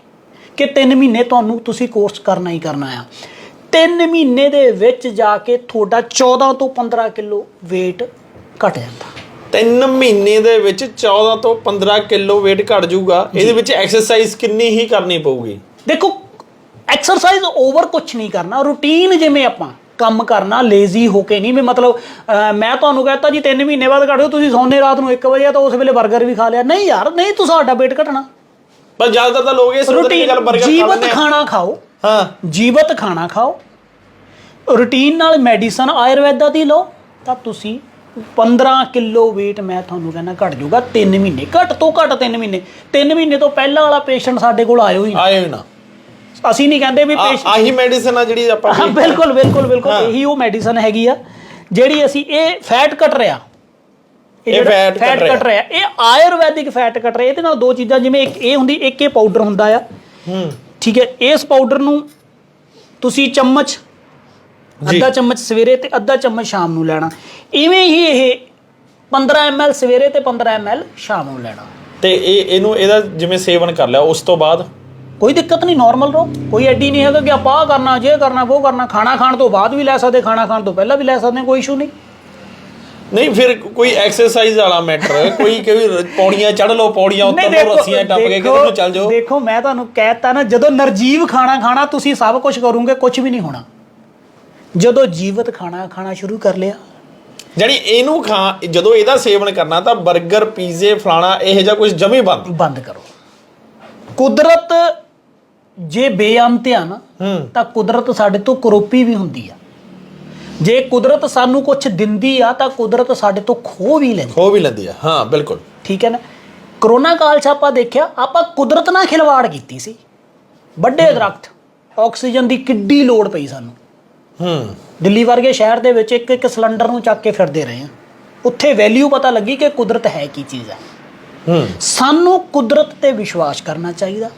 ਕਿ 3 ਮਹੀਨੇ ਤੁਹਾਨੂੰ ਤੁਸੀਂ ਕੋਰਸ ਕਰਨਾ ਹੀ ਕਰਨਾ ਆ। 3 ਮਹੀਨੇ ਦੇ ਵਿੱਚ ਜਾ ਕੇ ਤੁਹਾਡਾ 14 ਤੋਂ 15 ਕਿਲੋ weight ਘਟ ਜਾਂਦਾ। 3 ਮਹੀਨੇ ਦੇ ਵਿੱਚ 14 ਤੋਂ 15 ਕਿਲੋ weight ਘਟ ਜਾਊਗਾ। ਇਹਦੇ ਵਿੱਚ ਐਕਸਰਸਾਈਜ਼ ਕਿੰਨੀ ਹੀ ਕਰਨੀ ਪਊਗੀ? ਦੇਖੋ ਐਕਸਰਸਾਈਜ਼ ਓਵਰ ਕੁਝ ਨਹੀਂ ਕਰਨਾ। ਰੂਟੀਨ ਜਿਵੇਂ ਆਪਾਂ ਕੰਮ ਕਰਨਾ ਲੇਜ਼ੀ ਹੋ ਕੇ ਨਹੀਂ ਵੀ ਮਤਲਬ ਮੈਂ ਤੁਹਾਨੂੰ ਕਹਤਾ ਜੀ 3 ਮਹੀਨੇ ਬਾਅਦ ਘਟੋ ਤੁਸੀਂ ਸੌਂਦੇ ਰਾਤ ਨੂੰ 1 ਵਜੇ ਤਾਂ ਉਸ ਵੇਲੇ 버ਗਰ ਵੀ ਖਾ ਲਿਆ। ਨਹੀਂ ਯਾਰ ਨਹੀਂ ਤੂੰ ਸਾਡਾ weight ਘਟਣਾ। ਪਰ ਜ਼ਿਆਦਾਤਰ ਤਾਂ ਲੋਕ ਇਹ ਸੋਚਦੇ ਨੇ ਗੱਲ 버ਗਰ ਖਾ ਜੀਵਤ ਖਾਣਾ ਖਾਓ। ਹਾਂ। ਜੀਵਤ ਖਾਣਾ ਖਾਓ। ਰੂਟੀਨ ਨਾਲ ਮੈਡੀਸਨ ਆਯੁਰਵੈਦਾ ਦੀ ਲਓ ਤਾਂ ਤੁਸੀਂ 15 ਕਿਲੋ weight ਮੈਂ ਤੁਹਾਨੂੰ ਕਹਿੰਦਾ ਘਟ ਜਾਊਗਾ 3 ਮਹੀਨੇ ਘੱਟ ਤੋਂ ਘੱਟ 3 ਮਹੀਨੇ। 3 ਮਹੀਨੇ ਤੋਂ ਪਹਿਲਾਂ ਵਾਲਾ ਪੇਸ਼ੈਂਟ ਸਾਡੇ ਕੋਲ ਆਇਓ ਹੀ। ਆਏ ਨਾ। ਅਸੀਂ ਨਹੀਂ ਕਹਿੰਦੇ ਵੀ ਪੇਸ਼ੈਂਟ ਆਹੀ ਮੈਡੀਸਨ ਆ ਜਿਹੜੀ ਆਪਾਂ ਹਾਂ ਬਿਲਕੁਲ ਬਿਲਕੁਲ ਬਿਲਕੁਲ ਇਹੀ ਉਹ ਮੈਡੀਸਨ ਹੈਗੀ ਆ ਜਿਹੜੀ ਅਸੀਂ ਇਹ ਫੈਟ ਕੱਟ ਰਿਆ ਇਹ fat ਕੱਟ ਰਿਹਾ। ਰਿਹਾ। ਇਹ ਆਯੁਰਵੈਦਿਕ ਫੈਟ ਕੱਟ ਰਿਹਾ। ਇਹਦੇ ਨਾਲ ਦੋ ਚੀਜ਼ਾਂ ਜਿਵੇਂ ਇੱਕ ਇਹ ਹੁੰਦੀ ਇੱਕ ਇਹ ਪਾਊਡਰ ਹੁੰਦਾ ਆ। ਹੂੰ। ਠੀਕ ਹੈ ਇਸ ਪਾਊਡਰ ਨੂੰ ਤੁਸੀਂ ਚਮਚ। ਅੱਧਾ ਚਮਚ ਸਵੇਰੇ ਤੇ ਅੱਧਾ ਚਮਚ ਸ਼ਾਮ ਨੂੰ ਲੈਣਾ। ਇਵੇਂ ਹੀ ਇਹ 15 ml ਸਵੇਰੇ ਤੇ 15 ml ਸ਼ਾਮ ਨੂੰ ਲੈਣਾ। ਤੇ ਇਹ ਇਹਨੂੰ ਇਹਦਾ ਜਿਵੇਂ ਸੇਵਨ ਕਰ ਲਿਆ ਉਸ ਤੋਂ ਬਾਅਦ? ਕੋਈ ਦਿੱਕਤ ਨਹੀਂ ਨਾਰਮਲ ਰਹੋ। ਕੋਈ ਐਡੀ ਨਹੀਂ ਹੈਗਾ ਕਿ ਆਪਾਂ ਆਹ ਕਰਨਾ ਜੇ ਕਰਨਾ ਉਹ ਕਰਨਾ ਖਾਣਾ ਖਾਣ ਤੋਂ ਬਾਅਦ ਵੀ ਲੈ ਸਕਦੇ ਖਾਣਾ ਖਾਣ ਤੋਂ ਪਹਿਲਾਂ ਵੀ ਲੈ ਸਕਦੇ ਕੋਈ ਇਸ਼ੂ ਨਹੀਂ। ਨਹੀਂ ਫਿਰ ਕੋਈ ਐਕਸਰਸਾਈਜ਼ ਵਾਲਾ ਮੈਟਰ ਕੋਈ ਕੋਈ ਪੌੜੀਆਂ ਚੜ ਲਓ ਪੌੜੀਆਂ ਉੱਤਰ ਲਓ ਰੱਸੀਆਂ ਟੱਪ ਕੇ ਕਿਤੇ ਨੂੰ ਚੱਲ ਜਾਓ। ਦੇਖੋ ਮੈਂ ਤੁਹਾਨੂੰ ਕਹਿਤਾ ਨਾ ਜਦੋਂ ਨਰਜੀਵ ਖਾਣਾ ਖਾਣਾ ਤੁਸੀਂ ਸਭ ਕੁਝ ਕਰੋਗੇ ਕੁਝ ਵੀ ਨਹੀਂ ਹੋਣਾ। ਜਦੋਂ ਜੀਵਤ ਖਾਣਾ ਖਾਣਾ ਸ਼ੁਰੂ ਕਰ ਲਿਆ। ਜਾਨੀ ਇਹਨੂੰ ਖਾ ਜਦੋਂ ਇਹਦਾ ਸੇਵਨ ਕਰਨਾ ਤਾਂ 버ਗਰ ਪੀਜ਼ੇ ਫਲਾਣਾ ਇਹੋ ਜਿਹਾ ਕੁਝ ਜਮੀ ਬੰਦ। ਬੰਦ ਕਰੋ। ਕੁਦਰਤ ਜੇ ਬੇਅੰਤ ਆ ਨਾ ਹੂੰ। ਤਾਂ ਕੁਦਰਤ ਸਾਡੇ ਤੋਂ ਕਰੋਪੀ ਵੀ ਹੁੰਦੀ ਆ। ਜੇ ਕੁਦਰਤ ਸਾਨੂੰ ਕੁਝ ਦਿੰਦੀ ਆ ਤਾਂ ਕੁਦਰਤ ਸਾਡੇ ਤੋਂ ਖੋ ਵੀ ਲੈਂਦੀ। ਹੋ ਵੀ ਲੈਂਦੀ ਆ। ਹਾਂ ਬਿਲਕੁਲ। ਠੀਕ ਹੈ ਨਾ? ਕਰੋਨਾ ਕਾਲ 'ਚ ਆਪਾਂ ਦੇਖਿਆ ਆਪਾਂ ਕੁਦਰਤ ਨਾਲ ਖਿਲਵਾੜ ਕੀਤੀ ਸੀ। ਵੱਡੇ ਦਰਖਤ ਆਕਸੀਜਨ ਦੀ ਕਿੱਡੀ ਲੋੜ ਪਈ ਸਾਨੂੰ। ਹੂੰ। ਦਿੱਲੀ ਵਰਗੇ ਸ਼ਹਿਰ ਦੇ ਵਿੱਚ ਇੱਕ ਇੱਕ ਸਿਲੰਡਰ ਨੂੰ ਚੱਕ ਕੇ ਫਿਰਦੇ ਰਹੇ ਆ ਉੱਥੇ ਵੈਲਿਊ ਪਤਾ ਲੱਗੀ ਕਿ ਕੁਦਰਤ ਹੈ ਕੀ ਚੀਜ਼ ਹੈ ਹੂੰ। ਸਾਨੂੰ ਕੁਦਰਤ ਤੇ ਵਿਸ਼ਵਾਸ ਕਰਨਾ ਚਾਹੀਦਾ।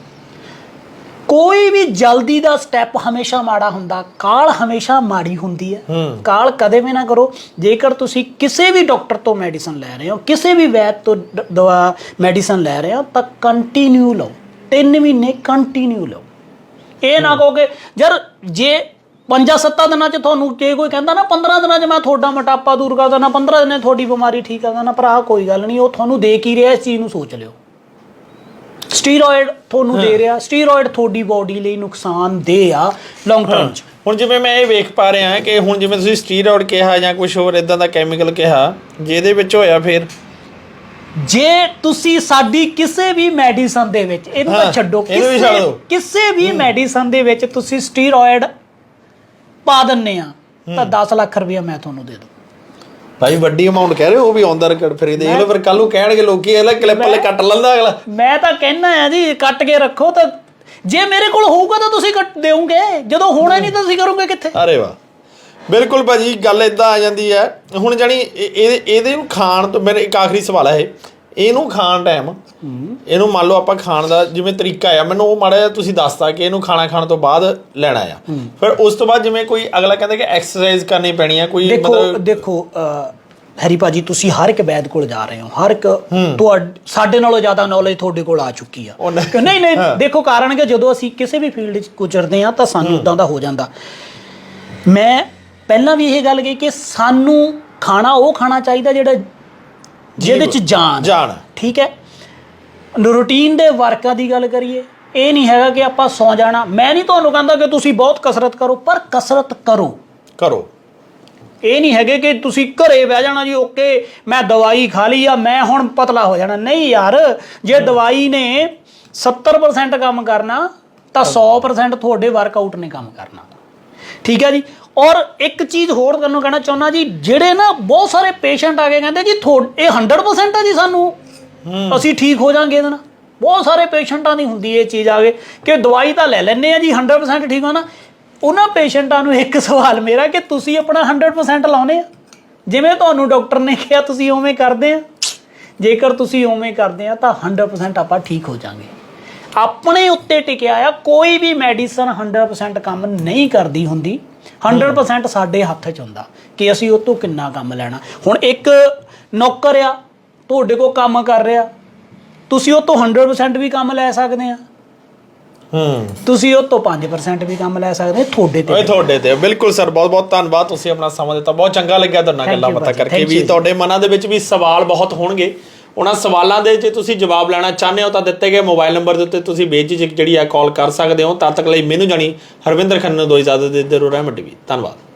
ਕੋਈ ਵੀ ਜਲਦੀ ਦਾ ਸਟੈਪ ਹਮੇਸ਼ਾ ਮਾੜਾ ਹੁੰਦਾ ਕਾਲ ਹਮੇਸ਼ਾ ਮਾੜੀ ਹੁੰਦੀ ਹੈ। ਕਾਲ ਕਦੇ ਵੀ ਨਾ ਕਰੋ। ਜੇਕਰ ਤੁਸੀਂ ਕਿਸੇ ਵੀ ਡਾਕਟਰ ਤੋਂ ਮੈਡੀਸਨ ਲੈ ਰਹੇ ਹੋ ਕਿਸੇ ਵੀ ਵੈਦ ਤੋਂ ਦਵਾ ਮੈਡੀਸਨ ਲੈ ਰਹੇ ਹੋ ਤਾਂ ਕੰਟੀਨਿਊ ਲਓ। 3 ਮਹੀਨੇ ਕੰਟੀਨਿਊ ਲਓ। ਇਹ ਨਾ ਕਹੋ ਕਿ ਯਾਰ ਜੇ ਪੰਜਾਂ ਸੱਤਾਂ ਦਿਨਾਂ ਚ ਤੁਹਾਨੂੰ ਜੇ ਕੋਈ ਕਹਿੰਦਾ ਨਾ 15 ਦਿਨਾਂ ਚ ਮੈਂ ਤੁਹਾਡਾ ਮੋਟਾਪਾ ਦੂਰ ਕਰ ਦੇਣਾ 15 ਦਿਨਾਂ 'ਚ ਤੁਹਾਡੀ ਬਿਮਾਰੀ ਠੀਕ ਕਰ ਦੇਣਾ ਭਰਾ ਕੋਈ ਗੱਲ ਨਹੀਂ ਉਹ ਤੁਹਾਨੂੰ ਦੇ ਕੀ ਰਿਹਾ ਇਸ ਚੀਜ਼ ਨੂੰ ਸੋਚ ਲਿਓ। ਸਟੀਰੋਇਡ ਤੁਹਾਨੂੰ ਦੇ ਰਿਹਾ ਸਟੀਰੋਇਡ ਤੁਹਾਡੀ ਬਾਡੀ ਲਈ ਨੁਕਸਾਨਦੇਹ ਆ ਲੌਂਗ ਟਰਮ ਚ। ਹੁਣ ਜਿਵੇਂ ਮੈਂ ਇਹ ਵੇਖ ਪਾ ਰਿਹਾ ਕਿ ਹੁਣ ਜਿਵੇਂ ਤੁਸੀਂ ਸਟੀਰੋਇਡ ਕਿਹਾ ਜਾਂ ਕੁਝ ਹੋਰ ਇਦਾਂ ਦਾ ਕੈਮੀਕਲ ਕਿਹਾ ਜਿਹਦੇ ਵਿੱਚ ਹੋਇਆ ਫਿਰ? ਜੇ ਤੁਸੀਂ ਸਾਡੀ ਕਿਸੇ ਵੀ ਮੈਡੀਸਨ ਦੇ ਵਿੱਚ ਇਹਨੂੰ ਛੱਡੋ। ਕਿਸੇ ਵੀ ਮੈਡੀਸਨ ਦੇ ਵਿੱਚ ਤੁਸੀਂ ਸਟੀਰੋਇਡ ਪਾ ਦਿੰਨੇ ਆ ਤਾਂ 10 ਲੱਖ ਰੁਪਇਆ ਮੈਂ ਤੁਹਾਨੂੰ ਦੇ ਦੂੰ। ਭਾਈ ਵੱਡੀ ਅਮਾਉਂਟ ਕਹਿ ਰਹੇ ਹੋ ਉਹ ਵੀ ਆਨ ਦਾ ਰਿਕਾਰਡ ਫਿਰ ਇਹ ਦੇਖ ਲਓ ਫਿਰ ਕੱਲ ਨੂੰ ਕਹਿਣਗੇ ਲੋਕੀ ਇਹਲਾ ਕਲਿੱਪ ਲੈ ਕੱਟ ਲੈਂਦਾ ਅਗਲਾ। ਮੈਂ ਤਾਂ ਕਹਿਣਾ ਆ ਜੀ ਕੱਟ ਕੇ ਰੱਖੋ ਤਾਂ ਜੇ ਮੇਰੇ ਕੋਲ ਹੋਊਗਾ ਤਾਂ ਤੁਸੀਂ ਕੱਟ ਦੇਵੋਗੇ ਜਦੋਂ ਹੋਣਾ ਨਹੀਂ ਤਾਂ ਤੁਸੀਂ ਕਰੋਗੇ ਕਿੱਥੇ? ਅਰੇ ਵਾਹ। ਬਿਲਕੁਲ ਭਾਜੀ ਗੱਲ ਇਦਾਂ ਆ ਜਾਂਦੀ ਹੈ। ਹੁਣ ਜਾਨੀ ਇਹ- ਇਹਦੇ ਇਹਦੇ ਨੂੰ ਖਾਣ ਤੋਂ ਮੇਰੇ ਇੱਕ ਆਖਰੀ ਸਵਾਲ ਹੈ ਇਹ। ਇਹਨੂੰ ਖਾਣ ਟਾਈਮ ਇਹਨੂੰ ਮੰਨ ਲਓ ਆਪਾਂ ਖਾਣ ਦਾ ਜਿਵੇਂ ਤਰੀਕਾ ਆ ਮੈਨੂੰ ਉਹ ਮਾੜਾ ਜਿਹਾ ਤੁਸੀਂ ਦੱਸਤਾ ਕਿ ਇਹਨੂੰ ਖਾਣਾ ਖਾਣ ਤੋਂ ਬਾਅਦ ਲੈਣਾ ਆ। ਫਿਰ ਉਸ ਤੋਂ ਬਾਅਦ ਜਿਵੇਂ ਕੋਈ ਅਗਲਾ ਕਹਿੰਦਾ ਕਿ ਐਕਸਰਸਾਈਜ਼ ਕਰਨੀ ਪੈਣੀ ਆ ਕੋਈ ਮਤਲਬ ਦੇਖੋ ਹੈਰੀ ਭਾਜੀ ਤੁਸੀਂ ਹਰ ਇੱਕ ਵੈਦ ਕੋਲ ਜਾ ਰਹੇ ਹੋ ਹਰ ਇੱਕ ਤੁਹਾਡ ਸਾਡੇ ਨਾਲੋਂ ਜ਼ਿਆਦਾ ਨੌਲੇਜ ਤੁਹਾਡੇ ਕੋਲ ਆ ਚੁੱਕੀ ਆ। ਨਹੀਂ ਨਹੀਂ ਦੇਖੋ ਕਾਰਨ ਕਿ ਜਦੋਂ ਅਸੀਂ ਕਿਸੇ ਵੀ ਫੀਲਡ 'ਚ ਗੁਜ਼ਰਦੇ ਆ ਤਾਂ ਸਾਨੂੰ ਉਦਾਂ ਦਾ ਹੋ ਜਾਂਦਾ। ਮੈਂ ਪਹਿਲਾਂ ਵੀ ਇਹ ਗੱਲ ਕਹੀ ਕਿ ਸਾਨੂੰ ਖਾਣਾ ਉਹ ਖਾਣਾ ਚਾਹੀਦਾ ਜਿਹੜਾ ਜਿਹਦੇ 'ਚ ਜਾਨ। ਜਾਨ। ਠੀਕ ਹੈ? ਰੂਟੀਨ ਦੇ ਵਰਕਾਂ ਦੀ ਗੱਲ ਕਰੀਏ ਇਹ ਨਹੀਂ ਹੈਗਾ ਕਿ ਆਪਾਂ ਸੌ ਜਾਣਾ। ਮੈਂ ਨਹੀਂ ਤੁਹਾਨੂੰ ਕਹਿੰਦਾ ਕਿ ਤੁਸੀਂ ਬਹੁਤ ਕਸਰਤ ਕਰੋ ਪਰ ਕਸਰਤ ਕਰੋ। ਕਰੋ। ਇਹ ਨਹੀਂ ਹੈਗੇ ਕਿ ਤੁਸੀਂ ਘਰੇ ਬਹਿ ਜਾਣਾ ਜੀ ਓਕੇ ਮੈਂ ਦਵਾਈ ਖਾ ਲਈ ਆ ਮੈਂ ਹੁਣ ਪਤਲਾ ਹੋ ਜਾਣਾ। ਨਹੀਂ ਯਾਰ ਜੇ ਦਵਾਈ ਨੇ 70% ਕੰਮ ਕਰਨਾ ਤਾਂ 100% ਤੁਹਾਡੇ ਵਰਕਆਊਟ ਨੇ ਕੰਮ ਕਰਨਾ। ਠੀਕ ਹੈ ਜੀ? ਔਰ ਇੱਕ ਚੀਜ਼ ਹੋਰ ਤੁਹਾਨੂੰ ਕਹਿਣਾ ਚਾਹੁੰਦਾ ਜੀ ਜਿਹੜੇ ਨਾ ਬਹੁਤ ਸਾਰੇ ਪੇਸ਼ੈਂਟ ਆ ਕੇ ਕਹਿੰਦੇ ਜੀ ਇਹ 100% ਆ ਜੀ ਸਾਨੂੰ। ਅਸੀਂ ਠੀਕ ਹੋ ਜਾਾਂਗੇ ਇਹਦੇ ਨਾਲ। ਬਹੁਤ ਸਾਰੇ ਪੇਸ਼ੈਂਟਾਂ ਦੀ ਹੁੰਦੀ ਇਹ ਚੀਜ਼ ਆ ਕੇ ਕਿ ਦਵਾਈ ਤਾਂ ਲੈ ਲੈਣੇ ਆ ਜੀ 100% ਠੀਕ ਹੋ ਨਾ। ਉਹਨਾਂ ਪੇਸ਼ੈਂਟਾਂ ਨੂੰ ਇੱਕ ਸਵਾਲ ਮੇਰਾ ਕਿ ਤੁਸੀਂ ਆਪਣਾ 100% ਲਾਉਨੇ ਆ? ਜਿਵੇਂ ਤੁਹਾਨੂੰ ਡਾਕਟਰ ਨੇ ਕਿਹਾ ਤੁਸੀਂ ਉਵੇਂ ਕਰਦੇ ਆ। ਜੇਕਰ ਤੁਸੀਂ ਉਵੇਂ ਕਰਦੇ ਆ ਤਾਂ 100% ਆਪਾਂ ਠੀਕ ਹੋ ਜਾਾਂਗੇ। ਆਪਣੇ ਉੱਤੇ ਟਿਕਿਆ ਆ ਕੋਈ ਵੀ ਮੈਡੀਸਨ 100% ਕੰਮ ਨਹੀਂ ਕਰਦੀ ਹੁੰਦੀ। 100% ਸਾਡੇ ਹੱਥ 'ਚ ਹੁੰਦਾ ਕਿ ਅਸੀਂ ਉਹ ਤੋਂ ਕਿੰਨਾ ਕੰਮ ਲੈਣਾ। ਹੁਣ ਇੱਕ ਨੌਕਰ ਆ ਤੁਹਾਡੇ ਕੋਲ ਕੰਮ ਕਰ ਰਿਹਾ। ਤੁਸੀਂ ਉਹ ਤੋਂ 100% ਵੀ ਕੰਮ ਲੈ ਸਕਦੇ ਆ। ਹੂੰ। ਤੁਸੀਂ ਉਹ ਤੋਂ 5% ਵੀ ਕੰਮ ਲੈ ਸਕਦੇ ਆ ਤੁਹਾਡੇ ਤੇ ਓਏ ਤੁਹਾਡੇ ਤੇ। ਬਿਲਕੁਲ ਸਰ ਬਹੁਤ ਬਹੁਤ ਧੰਨਵਾਦ ਤੁਸੀਂ ਆਪਣਾ ਸਮਾਂ ਦਿੱਤਾ। ਬਹੁਤ ਚੰਗਾ ਲੱਗਿਆ ਤੁਹਾਡੇ ਨਾਲ ਗੱਲਾਂ ਬਾਤਾਂ ਕਰਕੇ। ਵੀ। ਤੁਹਾਡੇ ਮਨਾਂ ਦੇ ਵਿੱਚ ਵੀ ਸਵਾਲ ਬਹੁਤ ਹੋਣਗੇ। ਉਹਨਾਂ ਸਵਾਲਾਂ ਦੇ ਜੇ ਤੁਸੀਂ ਜਵਾਬ ਲੈਣਾ ਚਾਹੁੰਦੇ ਹੋ ਤਾਂ ਦਿੱਤੇ ਗਏ ਮੋਬਾਈਲ ਨੰਬਰ ਦੇ ਉੱਤੇ ਤੁਸੀਂ ਬੇਝਿਜਕ ਜਿਹੜੀ ਆ ਕਾਲ ਕਰ ਸਕਦੇ ਹੋ। ਤਦ ਤੱਕ ਲਈ ਮੈਨੂੰ ਜਾਣੀ ਹਰਵਿੰਦਰ ਖੰਨਾ ਨੂੰ ਦੋ ਇਜਾਜ਼ਤ ਦੇ ਦਿਓ। ਰਹਿਮਤ ਵੀ। ਧੰਨਵਾਦ।